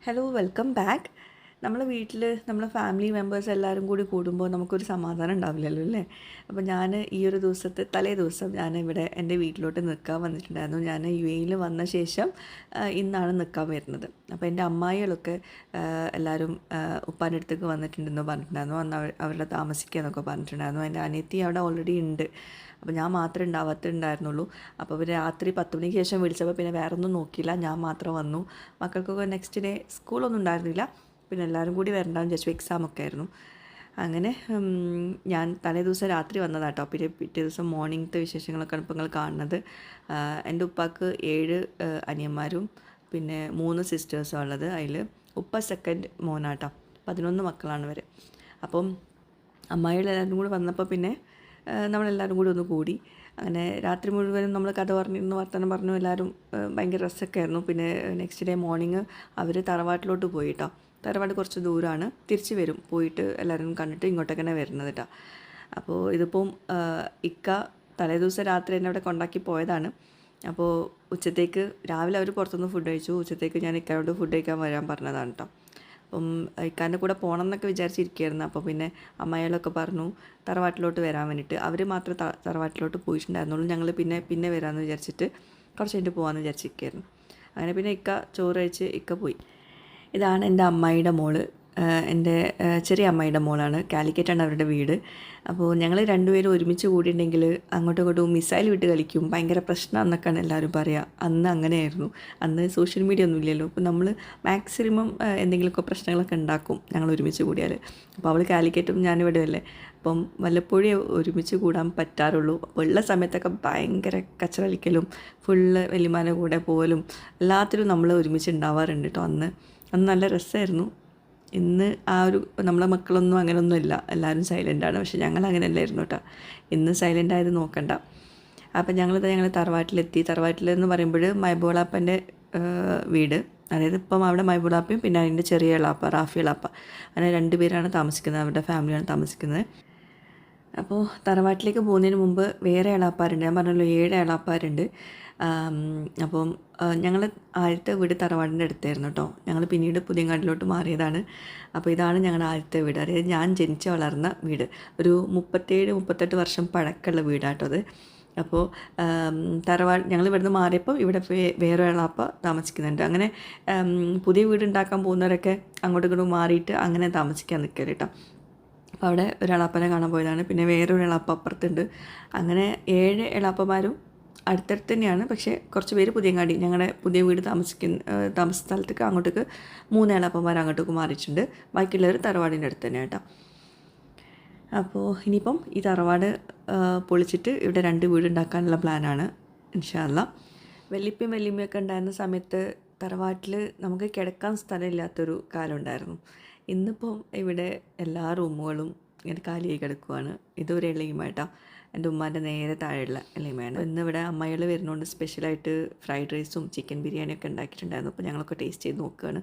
Hello, welcome back. നമ്മളെ വീട്ടിൽ നമ്മളെ ഫാമിലി മെമ്പേഴ്സ് എല്ലാവരും കൂടി കൂടുമ്പോൾ നമുക്കൊരു സമാധാനം ഉണ്ടാവില്ലല്ലോ അല്ലേ? അപ്പോൾ ഞാൻ ഈ ഒരു ദിവസത്തെ തലേ ദിവസം ഞാൻ ഇവിടെ എന്റെ വീട്ടിലോട്ട് നിൽക്കാൻ വന്നിട്ടുണ്ടായിരുന്നു. ഞാൻ യു എയിൽ വന്ന ശേഷം ഇന്നാണ് നിൽക്കാൻ വരുന്നത്. അപ്പോൾ എന്റെ അമ്മായികളൊക്കെ എല്ലാവരും ഉപ്പാന്റെ അടുത്തേക്ക് വന്നിട്ടുണ്ടെന്ന് പറഞ്ഞിട്ടുണ്ടായിരുന്നു. അന്ന് അവർ അവരുടെ താമസിക്കുക എന്നൊക്കെ പറഞ്ഞിട്ടുണ്ടായിരുന്നു. എന്റെ അനിയത്തി അവിടെ ഓൾറെഡി ഉണ്ട്. അപ്പോൾ ഞാൻ മാത്രമേ ഉണ്ടാവാത്തുണ്ടായിരുന്നുള്ളൂ. അപ്പോൾ അവർ രാത്രി പത്ത് മണിക്ക് ശേഷം വിളിച്ചപ്പോൾ പിന്നെ വേറൊന്നും നോക്കിയില്ല. ഞാൻ മാത്രം വന്നു. മക്കൾക്കൊക്കെ നെക്സ്റ്റ് ഡേ സ്കൂളൊന്നും ഉണ്ടായിരുന്നില്ല. പിന്നെ എല്ലാവരും കൂടി വരണ്ടാന്ന് വിചാരിച്ചു എക്സാം ഒക്കെ ആയിരുന്നു. അങ്ങനെ ഞാൻ തലേ ദിവസം രാത്രി വന്നതാണ് കേട്ടോ പിന്നെ പിറ്റേ ദിവസം മോർണിംഗത്തെ വിശേഷങ്ങളൊക്കെ ഇപ്പോൾ നിങ്ങൾ കാണുന്നത്. എന്റെ ഉപ്പാക്ക് ഏഴ് അനിയന്മാരും പിന്നെ മൂന്ന് സിസ്റ്റേഴ്സും ഉള്ളത്. അതിൽ ഉപ്പ സെക്കൻഡ് മോനാട്ടോ പതിനൊന്ന് മക്കളാണ് വരെ അപ്പം അമ്മായികളെല്ലാവരും കൂടി വന്നപ്പോൾ പിന്നെ നമ്മളെല്ലാവരും കൂടി ഒന്ന് കൂടി. അങ്ങനെ രാത്രി മുഴുവനും നമ്മൾ കഥ പറഞ്ഞിരുന്നു വർത്തമാനം പറഞ്ഞു എല്ലാവരും ഭയങ്കര രസമൊക്കെ ആയിരുന്നു. പിന്നെ നെക്സ്റ്റ് ഡേ മോർണിംഗ് അവർ തറവാട്ടിലോട്ട് പോയി കേട്ടോ തറവാട് കുറച്ച് ദൂരമാണ് തിരിച്ച് വരും. പോയിട്ട് എല്ലാവരും കണ്ടിട്ട് ഇങ്ങോട്ടേക്ക് തന്നെ വരുന്നത് കേട്ടോ അപ്പോൾ ഇതിപ്പം ഇക്ക തലേദിവസം രാത്രി എന്നെ അവിടെ കൊണ്ടാക്കി പോയതാണ്. അപ്പോൾ ഉച്ചത്തേക്ക് രാവിലെ അവർ പുറത്തുനിന്ന് ഫുഡ് കഴിച്ചു. ഉച്ചത്തേക്ക് ഞാൻ ഇക്കാരോട് ഫുഡ് കഴിക്കാൻ വരാൻ പറഞ്ഞതാണ് കേട്ടോ അപ്പം ഇക്കാന്റെ കൂടെ പോകണം എന്നൊക്കെ വിചാരിച്ചിരിക്കുകയായിരുന്നു. അപ്പോൾ പിന്നെ അമ്മായികളൊക്കെ പറഞ്ഞു തറവാട്ടിലോട്ട് വരാൻ വേണ്ടിയിട്ട് അവർ മാത്രമേ തറവാട്ടിലോട്ട് പോയിട്ടുണ്ടായിരുന്നുള്ളൂ. ഞങ്ങൾ പിന്നെ പിന്നെ വരാമെന്ന് വിചാരിച്ചിട്ട് കുറച്ച് കഴിഞ്ഞിട്ട് പോകാമെന്ന് വിചാരിച്ചിരിക്കുകയായിരുന്നു. അങ്ങനെ പിന്നെ ഇക്ക ചോറ് കഴിച്ച് ഇക്ക പോയി. ഇതാണ് എന്റെ അമ്മായിയുടെ മോൾ. എന്റെ ചെറിയ അമ്മായിയുടെ മോളാണ്. കാലിക്കറ്റാണ് അവരുടെ വീട്. അപ്പോൾ ഞങ്ങൾ രണ്ടുപേരും ഒരുമിച്ച് കൂടിയിട്ടുണ്ടെങ്കിൽ അങ്ങോട്ടും ഇങ്ങോട്ടും മിസൈൽ വിട്ട് കളിക്കും. ഭയങ്കര പ്രശ്നം എന്നൊക്കെയാണ് എല്ലാവരും പറയുക അന്ന് അങ്ങനെയായിരുന്നു. അന്ന് സോഷ്യൽ മീഡിയ ഒന്നും ഇല്ലല്ലോ. അപ്പോൾ നമ്മൾ മാക്സിമം എന്തെങ്കിലുമൊക്കെ പ്രശ്നങ്ങളൊക്കെ ഉണ്ടാക്കും ഞങ്ങൾ ഒരുമിച്ച് കൂടിയാൽ അപ്പോൾ അവൾ കാലിക്കറ്റും ഞാനിവിടെ അല്ലേ. അപ്പം വല്ലപ്പോഴേ ഒരുമിച്ച് കൂടാൻ പറ്റാറുള്ളൂ. അപ്പോൾ ഉള്ള സമയത്തൊക്കെ ഭയങ്കര കച്ചറളിക്കലും ഫുള്ള് വലിയമാനെ കൂടെ പോലും എല്ലാത്തിലും നമ്മൾ ഒരുമിച്ച് ഉണ്ടാവാറുണ്ട് കേട്ടോ അന്ന്. അന്ന് നല്ല രസമായിരുന്നു. ഇന്ന് ആ ഒരു നമ്മളെ മക്കളൊന്നും അങ്ങനെയൊന്നും ഇല്ല. എല്ലാവരും സൈലന്റാണ് പക്ഷെ ഞങ്ങൾ അങ്ങനെയല്ലായിരുന്നു കേട്ടോ. ഇന്ന് സൈലന്റ് ആയത് നോക്കണ്ട. അപ്പം ഞങ്ങളിത് ഞങ്ങൾ തറവാട്ടിലെത്തി. തറവാട്ടിലെന്ന് പറയുമ്പോൾ മൈബോളാപ്പന്റെ വീട്. അതായത് ഇപ്പം അവിടെ മൈബോളാപ്പയും പിന്നെ അതിന്റെ ചെറിയ ഇളാപ്പ റാഫി ഇളാപ്പ. അങ്ങനെ രണ്ട് പേരാണ് താമസിക്കുന്നത്. അവരുടെ ഫാമിലിയാണ് താമസിക്കുന്നത്. അപ്പോൾ തറവാട്ടിലേക്ക് പോകുന്നതിന് മുമ്പ് വേറെ ഇളാപ്പാരുണ്ട്. ഞാൻ പറഞ്ഞല്ലോ ഏഴ് ഇളാപ്പാരുണ്ട്. അപ്പം ഞങ്ങൾ ആദ്യത്തെ വീട് തറവാടിന്റെ അടുത്തായിരുന്നു കേട്ടോ ഞങ്ങൾ പിന്നീട് പുതിയങ്ങാട്ടിലോട്ട് മാറിയതാണ്. അപ്പോൾ ഇതാണ് ഞങ്ങളുടെ ആദ്യത്തെ വീട്. അതായത് ഞാൻ ജനിച്ച് വളർന്ന വീട്. ഒരു മുപ്പത്തേഴ് മുപ്പത്തെട്ട് വർഷം പഴക്കമുള്ള വീടാട്ടോ അത്. അപ്പോൾ തറവാട് ഞങ്ങൾ ഇവിടുന്ന് മാറിയപ്പോൾ ഇവിടെ വേറെ താമസിക്കുന്നുണ്ട്. അങ്ങനെ പുതിയ വീട് ഉണ്ടാക്കാൻ പോകുന്നവരൊക്കെ അങ്ങോട്ടും ഇങ്ങോട്ടും മാറിയിട്ട് അങ്ങനെ താമസിക്കാൻ നിൽക്കരുത് കേട്ടോ അപ്പോൾ അവിടെ ഒരാളപ്പനെ കാണാൻ പോയതാണ്. പിന്നെ വേറൊരു ഇളാപ്പ അപ്പുറത്തുണ്ട്. അങ്ങനെ ഏഴ് എളാപ്പമാരും അടുത്തടുത്ത് തന്നെയാണ് പക്ഷേ കുറച്ച് പേര് പുതിയങ്ങാടി ഞങ്ങളുടെ പുതിയ വീട് താമസിക്കുന്ന താമസ സ്ഥലത്തേക്ക് അങ്ങോട്ടേക്ക് മൂന്നേളപ്പന്മാർ അങ്ങോട്ടേക്ക് മാറിയിട്ടുണ്ട്. ബാക്കിയുള്ളവർ തറവാടിന്റെ അടുത്ത് തന്നെ കേട്ടോ. അപ്പോൾ ഇനിയിപ്പം ഈ തറവാട് പൊളിച്ചിട്ട് ഇവിടെ രണ്ട് വീട് ഉണ്ടാക്കാനുള്ള പ്ലാനാണ് ഇൻഷാല്ല വല്യപ്പയും വല്യമ്മയൊക്കെ ഉണ്ടായിരുന്ന സമയത്ത് തറവാട്ടിൽ നമുക്ക് കിടക്കാൻ സ്ഥലമില്ലാത്തൊരു കാലം ഉണ്ടായിരുന്നു. ഇന്നിപ്പം ഇവിടെ എല്ലാ റൂമുകളും ഇങ്ങനെ കാലിയായി കിടക്കുവാണ്. ഇതൊരു ഇളയുമായിട്ടാ എന്റെ ഉമ്മാന്റെ നേരെ താഴെയുള്ള ഇളയുമയാണ് ഇന്ന് ഇവിടെ അമ്മകൾ വരുന്നതുകൊണ്ട് സ്പെഷ്യലായിട്ട് ഫ്രൈഡ് റൈസും ചിക്കൻ ബിരിയാണിയൊക്കെ ഉണ്ടാക്കിയിട്ടുണ്ടായിരുന്നു. അപ്പോൾ ഞങ്ങളൊക്കെ ടേസ്റ്റ് ചെയ്ത് നോക്കുകയാണ്.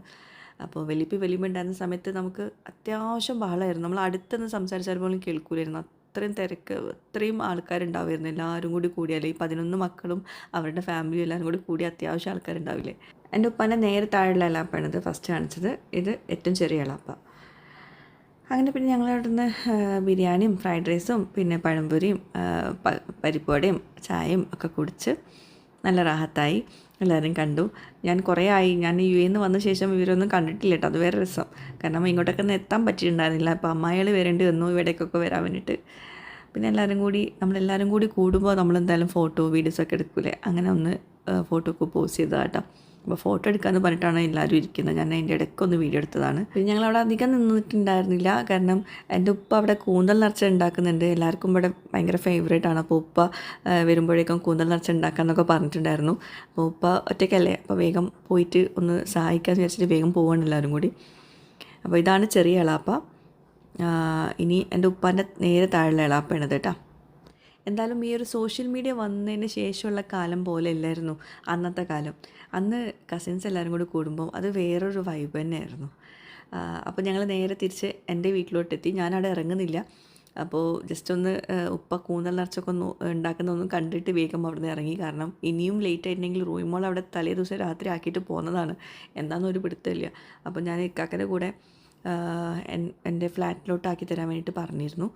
അപ്പോൾ വലിപ്പി വലിയ ഉണ്ടായിരുന്ന സമയത്ത് നമുക്ക് അത്യാവശ്യം ബഹളമായിരുന്നു. നമ്മൾ അടുത്തൊന്ന് സംസാരിച്ചാൽ പോലും കേൾക്കൂലായിരുന്നു. അത്രയും തിരക്ക് അത്രയും ആൾക്കാരുണ്ടാവുമായിരുന്നു. എല്ലാവരും കൂടി കൂടിയാലേ ഈ പതിനൊന്ന് മക്കളും അവരുടെ ഫാമിലിയും എല്ലാവരും കൂടി കൂടി അത്യാവശ്യം ആൾക്കാരുണ്ടാവില്ലേ? എന്റെ ഉപ്പാന്റെ നേരെ താഴെയുള്ള അലാപ്പാണിത് ഫസ്റ്റ് കാണിച്ചത്. ഇത് ഏറ്റവും ചെറിയ എലാപ്പ അങ്ങനെ പിന്നെ ഞങ്ങൾ അവിടുന്ന് ബിരിയാണിയും ഫ്രൈഡ് റൈസും പിന്നെ പഴംപൊരിയും പരിപ്പുവടയും ചായയും ഒക്കെ കുടിച്ച് നല്ല റാഹത്തായി. എല്ലാവരും കണ്ടു. ഞാൻ കുറേ ആയി. ഞാൻ യു എന്ന് വന്ന ശേഷം ഇവരൊന്നും കണ്ടിട്ടില്ല കേട്ടോ. അത് വേറെ രസം. കാരണം ഇങ്ങോട്ടൊക്കെ ഒന്ന് എത്താൻ പറ്റിയിട്ടുണ്ടായിരുന്നില്ല. അപ്പോൾ അമ്മായികൾ വരേണ്ടി വന്നു. ഇവിടേക്കൊക്കെ വരാൻ വേണ്ടിയിട്ട്. പിന്നെ എല്ലാവരും കൂടി നമ്മളെല്ലാവരും കൂടി കൂടുമ്പോൾ നമ്മളെന്തായാലും ഫോട്ടോ വീഡിയോസൊക്കെ എടുക്കൂലേ? അങ്ങനെ ഒന്ന് ഫോട്ടോ ഒക്കെ പോസ്റ്റ് ചെയ്തതാട്ടോ. അപ്പോൾ ഫോട്ടോ എടുക്കാമെന്ന് പറഞ്ഞിട്ടാണ് എല്ലാവരും ഇരിക്കുന്നത്. ഞാൻ അതിന്റെ ഇടയ്ക്കൊന്ന് വീഡിയോ എടുത്തതാണ്. പിന്നെ ഞങ്ങൾ അവിടെ അധികം നിന്നിട്ടുണ്ടായിരുന്നില്ല. കാരണം എന്റെ ഉപ്പ അവിടെ കൂന്തൽ നിറച്ച ഉണ്ടാക്കുന്നുണ്ട്. എല്ലാവർക്കും ഇവിടെ ഭയങ്കര ഫേവറേറ്റ് ആണ്. അപ്പോൾ ഉപ്പ വരുമ്പോഴേക്കും കൂന്തൽ നിറച്ച ഉണ്ടാക്കാമെന്നൊക്കെ പറഞ്ഞിട്ടുണ്ടായിരുന്നു. അപ്പോൾ ഉപ്പ ഒറ്റയ്ക്കല്ലേ? അപ്പോൾ വേഗം പോയിട്ട് ഒന്ന് സഹായിക്കാമെന്ന് വിചാരിച്ചിട്ട് വേഗം പോവാണ് എല്ലാവരും കൂടി. അപ്പോൾ ഇതാണ് ചെറിയ ഇളാപ്പ ഇനി എന്റെ ഉപ്പാന്റെ നേരെ താഴെയുള്ള എളാപ്പയാണിത് കേട്ടോ. എന്തായാലും ഈ ഒരു സോഷ്യൽ മീഡിയ വന്നതിന് ശേഷമുള്ള കാലം പോലെ അല്ലായിരുന്നു അന്നത്തെ കാലം. അന്ന് കസിൻസ് എല്ലാവരും കൂടി കൂടുമ്പോൾ അത് വേറൊരു വൈബ് തന്നെയായിരുന്നു. അപ്പോൾ ഞങ്ങൾ നേരെ തിരിച്ച് എന്റെ വീട്ടിലോട്ടെത്തി. ഞാനവിടെ ഇറങ്ങുന്നില്ല. അപ്പോൾ ജസ്റ്റ് ഒന്ന് ഉപ്പ കൂന്തൽ നിറച്ചൊക്കെ ഒന്ന് ഉണ്ടാക്കുന്നതൊന്നും കണ്ടിട്ട് വേഗം അവിടെ ഇറങ്ങി. കാരണം ഇനിയും ലേറ്റ് ആയിട്ടുണ്ടെങ്കിൽ റൂമോൾ അവിടെ തലേ ദിവസം രാത്രി ആക്കിയിട്ട് പോകുന്നതാണ്. എന്താണെന്ന് ഒരു പിടുത്തമില്ല. അപ്പോൾ ഞാൻ ഇക്കാക്കന്റെ കൂടെ എന്റെ ഫ്ലാറ്റിലോട്ട് ആക്കി തരാൻ വേണ്ടിയിട്ട് പറഞ്ഞിരുന്നു.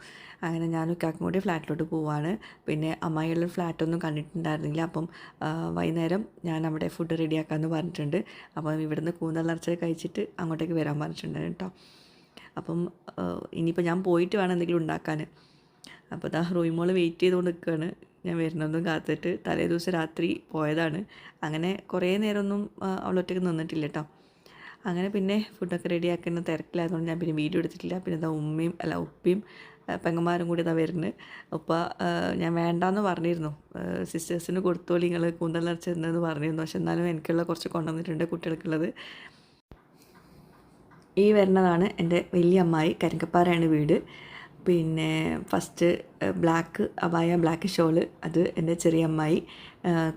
അങ്ങനെ ഞാൻ ഇക്കാക്കും കൂടി ഫ്ലാറ്റിലോട്ട് പോവാണ്. പിന്നെ അമ്മായിയുള്ള ഫ്ലാറ്റൊന്നും കണ്ടിട്ടുണ്ടായിരുന്നില്ല. അപ്പം വൈകുന്നേരം ഞാൻ അവിടെ ഫുഡ് റെഡിയാക്കാമെന്ന് പറഞ്ഞിട്ടുണ്ട്. അപ്പം ഇവിടുന്ന് കൂന്തൽ നിറച്ച് കഴിച്ചിട്ട് അങ്ങോട്ടേക്ക് വരാൻ പറഞ്ഞിട്ടുണ്ട് കേട്ടോ. അപ്പം ഇനിയിപ്പോൾ ഞാൻ പോയിട്ട് വേണം എന്തെങ്കിലും ഉണ്ടാക്കാൻ. അപ്പോൾ ദാ മോൾ വെയിറ്റ് ചെയ്തുകൊണ്ട് നിൽക്കുകയാണ് ഞാൻ വരുന്നൊന്നും കാത്തിട്ട് തലേ ദിവസം രാത്രി പോയതാണ്. അങ്ങനെ കുറേ നേരമൊന്നും അവളൊറ്റയ്ക്ക് നിന്നിട്ടില്ല കേട്ടോ. അങ്ങനെ പിന്നെ ഫുഡൊക്കെ റെഡിയാക്കുന്ന തിരക്കിലായതുകൊണ്ട് ഞാൻ പിന്നെ വീഡിയോ എടുത്തിട്ടില്ല. പിന്നെ ഇതാ ഉമ്മയും അല്ല ഉപ്പയും പെങ്ങന്മാരും കൂടി ഇതാ വരുന്നത് ഉപ്പ ഞാൻ വേണ്ടാന്ന് പറഞ്ഞിരുന്നു. സിസ്റ്റേഴ്സിന് കൊടുത്തോളി നിങ്ങൾ കൂന്തൽ നിറച്ചെന്ന് പറഞ്ഞിരുന്നു. പക്ഷെ എന്നാലും എനിക്കുള്ള കുറച്ച് കൊണ്ടുവന്നിട്ടുണ്ട് കുട്ടികൾക്കുള്ളത്. ഈ വരുന്നതാണ് എന്റെ വലിയ അമ്മായി കരിങ്കപ്പാറയാണ് വീട്. പിന്നെ ഫസ്റ്റ് ബ്ലാക്ക് അബായ ബ്ലാക്ക് ഷോൾ അത് എന്റെ ചെറിയ അമ്മായി.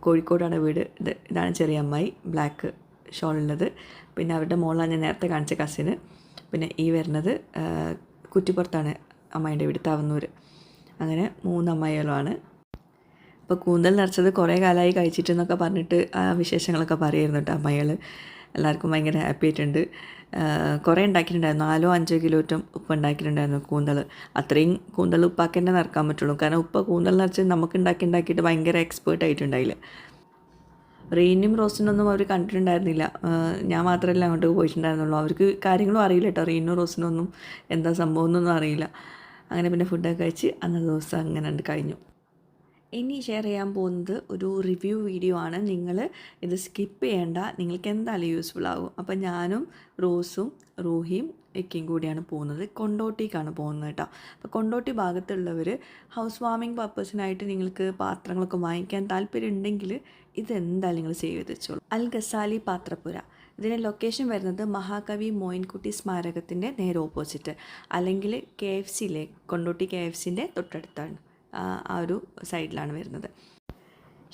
കോഴിക്കോടാണ് വീട്. ഇത് ഇതാണ് ചെറിയ അമ്മായി. ബ്ലാക്ക് ഷോളുള്ളത് പിന്നെ അവരുടെ മോളാണ് ഞാൻ നേരത്തെ കാണിച്ച കസിന് പിന്നെ ഈ വരുന്നത് കുറ്റിപ്പുറത്താണ് അമ്മായിന്റെ വീട് തവന്നൂർ അങ്ങനെ മൂന്ന് അമ്മായികളുമാണ് അപ്പോൾ കൂന്തൽ നിറച്ചത് കുറേ കാലമായി കഴിച്ചിട്ടെന്നൊക്കെ പറഞ്ഞിട്ട് ആ വിശേഷങ്ങളൊക്കെ പറയുമായിരുന്നു കേട്ടോ അമ്മകൾ എല്ലാവർക്കും ഭയങ്കര ഹാപ്പി ആയിട്ടുണ്ട്. കുറേ ഉണ്ടാക്കിയിട്ടുണ്ടായിരുന്നു. നാലോ അഞ്ചോ കിലോറ്റം ഉപ്പ് ഉണ്ടാക്കിയിട്ടുണ്ടായിരുന്നു കൂന്തൽ അത്രയും കൂന്തൽ ഉപ്പാക്കി തന്നെ നിറക്കാൻ പറ്റുള്ളൂ. കാരണം ഉപ്പ് കൂന്തൽ നിറച്ച് നമുക്ക് ഉണ്ടാക്കി ഉണ്ടാക്കിയിട്ട് ഭയങ്കര എക്സ്പേർട്ട് ആയിട്ടുണ്ടായില്ല. റീനും ഒന്നും അവർ കണ്ടിട്ടുണ്ടായിരുന്നില്ല. ഞാൻ മാത്രമല്ല അങ്ങോട്ട് പോയിട്ടുണ്ടായിരുന്നുള്ളൂ. അവർക്ക് കാര്യങ്ങളും അറിയില്ല കേട്ടോ. റീനും റോസിനൊന്നും എന്താ സംഭവം എന്നൊന്നും അറിയില്ല. അങ്ങനെ പിന്നെ ഫുഡൊക്കെ കഴിച്ച് അന്നത്തെ ദിവസം അങ്ങനെ കഴിഞ്ഞു. ഇനി ഷെയർ ചെയ്യാൻ പോകുന്നത് ഒരു റിവ്യൂ വീഡിയോ ആണ്. നിങ്ങൾ ഇത് സ്കിപ്പ് ചെയ്യേണ്ട. നിങ്ങൾക്ക് എന്തായാലും യൂസ്ഫുൾ ആകും. അപ്പോൾ ഞാനും റോസും റൂഹിയും ഇക്കയും കൂടിയാണ് പോകുന്നത്. കൊണ്ടോട്ടിക്കാണ് പോകുന്നത് കേട്ടോ. അപ്പോൾ കൊണ്ടോട്ടി ഭാഗത്തുള്ളവർ ഹൗസ് വാമിംഗ് പർപ്പസിനായിട്ട് നിങ്ങൾക്ക് പാത്രങ്ങളൊക്കെ വാങ്ങിക്കാൻ താല്പര്യം ഉണ്ടെങ്കിൽ ഇതെന്തായാലും നിങ്ങൾ സേവ് ചെയ്ത് വെച്ചോളൂ. അൽ ഗസാലി പാത്രപ്പുര. ഇതിന്റെ ലൊക്കേഷൻ വരുന്നത് മഹാകവി മോയിൻകുട്ടി സ്മാരകത്തിന്റെ നേരെ ഓപ്പോസിറ്റ് അല്ലെങ്കിൽ കെ എഫ് സിയിലെ കൊണ്ടോട്ടി കെ എഫ് സിന്റെ തൊട്ടടുത്താണ്. ആ ഒരു സൈഡിലാണ് വരുന്നത്.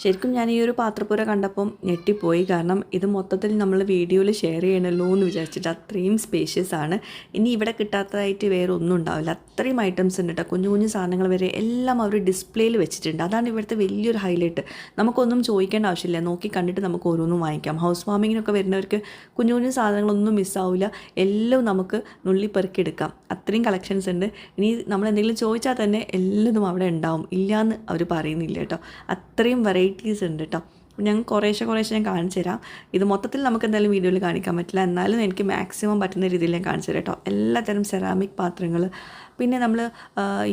ശരിക്കും ഞാൻ ഈ ഒരു പാത്രപ്പുര കണ്ടപ്പം ഞെട്ടിപ്പോയി. കാരണം ഇത് മൊത്തത്തിൽ നമ്മൾ വീഡിയോയിൽ ഷെയർ ചെയ്യണമല്ലോ എന്ന് വിചാരിച്ചിട്ട് അത്രയും സ്പേഷ്യസ് ആണ്. ഇനി ഇവിടെ കിട്ടാത്തതായിട്ട് വേറെ ഒന്നും ഉണ്ടാവില്ല. അത്രയും ഐറ്റംസ് ഉണ്ട് കേട്ടോ കുഞ്ഞു കുഞ്ഞു സാധനങ്ങൾ വരെ എല്ലാം അവർ ഡിസ്പ്ലേയിൽ വെച്ചിട്ടുണ്ട്. അതാണ് ഇവിടുത്തെ വലിയൊരു ഹൈലൈറ്റ് നമുക്കൊന്നും ചോദിക്കേണ്ട ആവശ്യമില്ല. നോക്കി കണ്ടിട്ട് നമുക്ക് ഓരോന്നും വാങ്ങിക്കാം. ഹൗസ് വാമിങ്ങിനൊക്കെ വരുന്നവർക്ക് കുഞ്ഞു കുഞ്ഞു സാധനങ്ങളൊന്നും മിസ്സാവില്ല എല്ലാം നമുക്ക് നുള്ളിപ്പെറുക്കി എടുക്കാം. അത്രയും കളക്ഷൻസ് ഉണ്ട്. ഇനി നമ്മൾ എന്തെങ്കിലും ചോദിച്ചാൽ തന്നെ എല്ലാതും അവിടെ ഉണ്ടാവും. ഇല്ലയെന്ന് അവർ പറയുന്നില്ല കേട്ടോ അത്രയും വെറൈറ്റീസ് ഉണ്ട് കേട്ടോ ഞാൻ കുറേശ്ശെ കുറേശ്ശെ ഞാൻ കാണിച്ചു തരാം. ഇത് മൊത്തത്തിൽ നമുക്ക് എന്തായാലും വീഡിയോയിൽ കാണിക്കാൻ പറ്റില്ല. എന്നാലും എനിക്ക് മാക്സിമം പറ്റുന്ന രീതിയിൽ ഞാൻ കാണിച്ചു തരാം കേട്ടോ എല്ലാത്തരം സെറാമിക് പാത്രങ്ങൾ പിന്നെ നമ്മൾ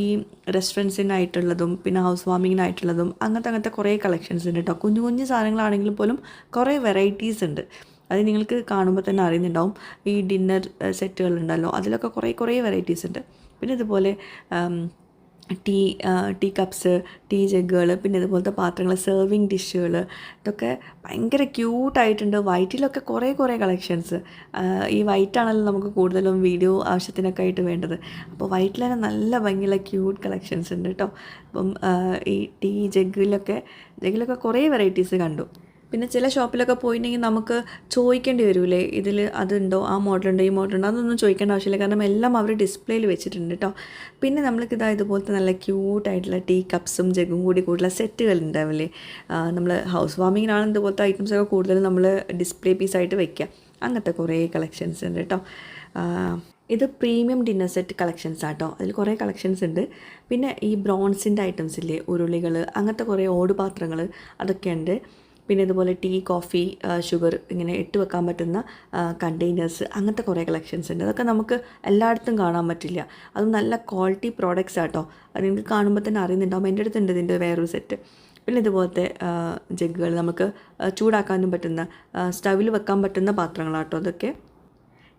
ഈ റെസ്റ്റോറന്റ്സിനായിട്ടുള്ളതും പിന്നെ ഹൗസ് വാമിങ്ങിനായിട്ടുള്ളതും അങ്ങനത്തെ അങ്ങനത്തെ കുറേ കളക്ഷൻസ് ഉണ്ട് കേട്ടോ കുഞ്ഞു കുഞ്ഞു സാധനങ്ങളാണെങ്കിൽ പോലും കുറേ വെറൈറ്റീസ് ഉണ്ട്. അത് നിങ്ങൾക്ക് കാണുമ്പോൾ തന്നെ അറിയുന്നുണ്ടാവും. ഈ ഡിന്നർ സെറ്റുകൾ ഉണ്ടല്ലോ. അതിലൊക്കെ കുറേ കുറേ വെറൈറ്റീസ് ഉണ്ട്. പിന്നെ ഇതുപോലെ ടീ ടീ കപ്സ് ടീ ജഗ്ഗുകൾ പിന്നെ ഇതുപോലത്തെ പാത്രങ്ങൾ സെർവിങ് ഡിഷുകൾ ഇതൊക്കെ ഭയങ്കര ക്യൂട്ടായിട്ടുണ്ട് വൈറ്റിലൊക്കെ കുറേ കുറേ കളക്ഷൻസ് ഈ വൈറ്റാണല്ലോ നമുക്ക് കൂടുതലും വീഡിയോ ആവശ്യത്തിനൊക്കെ ആയിട്ട് വേണ്ടത്. അപ്പോൾ വൈറ്റിൽ തന്നെ നല്ല ഭംഗിയുള്ള ക്യൂട്ട് കളക്ഷൻസ് ഉണ്ട് കേട്ടോ. അപ്പം ഈ ടീ ജഗ്ഗിലൊക്കെ ജഗ്ഗിലൊക്കെ കുറേ വെറൈറ്റീസ് കണ്ടു. പിന്നെ ചില ഷോപ്പിലൊക്കെ പോയിട്ടുണ്ടെങ്കിൽ നമുക്ക് ചോദിക്കേണ്ടി വരൂലേ ഇതിൽ അതുണ്ടോ ആ മോഡലുണ്ടോ ഈ മോഡലുണ്ടോ അതൊന്നും ചോദിക്കേണ്ട ആവശ്യമില്ല. കാരണം എല്ലാം അവർ ഡിസ്പ്ലേയിൽ വെച്ചിട്ടുണ്ട് കേട്ടോ പിന്നെ നമ്മൾക്ക് ഇതാ ഇതുപോലത്തെ നല്ല ക്യൂട്ടായിട്ടുള്ള ടീ കപ്സും ജഗും കൂടി കൂടുതലുള്ള സെറ്റുകൾ ഉണ്ടാവില്ലേ? നമ്മൾ ഹൗസ് വാമിങ്ങിനാണ് ഇതുപോലത്തെ ഐറ്റംസൊക്കെ കൂടുതൽ നമ്മൾ ഡിസ്പ്ലേ പീസായിട്ട് വെക്കുക. അങ്ങനത്തെ കുറേ കളക്ഷൻസ് ഉണ്ട് കേട്ടോ ഇത് പ്രീമിയം ഡിന്നർ സെറ്റ് കളക്ഷൻസ് ആട്ടോ അതിൽ കുറേ കളക്ഷൻസ് ഉണ്ട്. പിന്നെ ഈ ബ്രോൺസിന്റെ ഐറ്റംസ് ഇല്ലേ ഉരുളികൾ അങ്ങനത്തെ കുറേ ഓടുപാത്രങ്ങൾ അതൊക്കെ ഉണ്ട്. പിന്നെ ഇതുപോലെ ടീ കോഫി ഷുഗർ ഇങ്ങനെ ഇട്ട് വെക്കാൻ പറ്റുന്ന കണ്ടെയ്നേഴ്സ് അങ്ങനത്തെ കുറേ കളക്ഷൻസ് ഉണ്ട്. അതൊക്കെ നമുക്ക് എല്ലായിടത്തും കാണാൻ പറ്റില്ല. അത് നല്ല ക്വാളിറ്റി പ്രോഡക്റ്റ്സ് ആട്ടോ. അത് നിങ്ങൾക്ക് കാണുമ്പോൾ തന്നെ അറിയുന്നുണ്ടാവും. എന്റെ അടുത്തുണ്ട് ഇതിന്റെ വേറൊരു സെറ്റ് പിന്നെ ഇതുപോലത്തെ ജഗ്ഗുകൾ നമുക്ക് ചൂടാക്കാനും പറ്റുന്ന സ്റ്റവിൽ വെക്കാൻ പറ്റുന്ന പാത്രങ്ങളാട്ടോ അതൊക്കെ.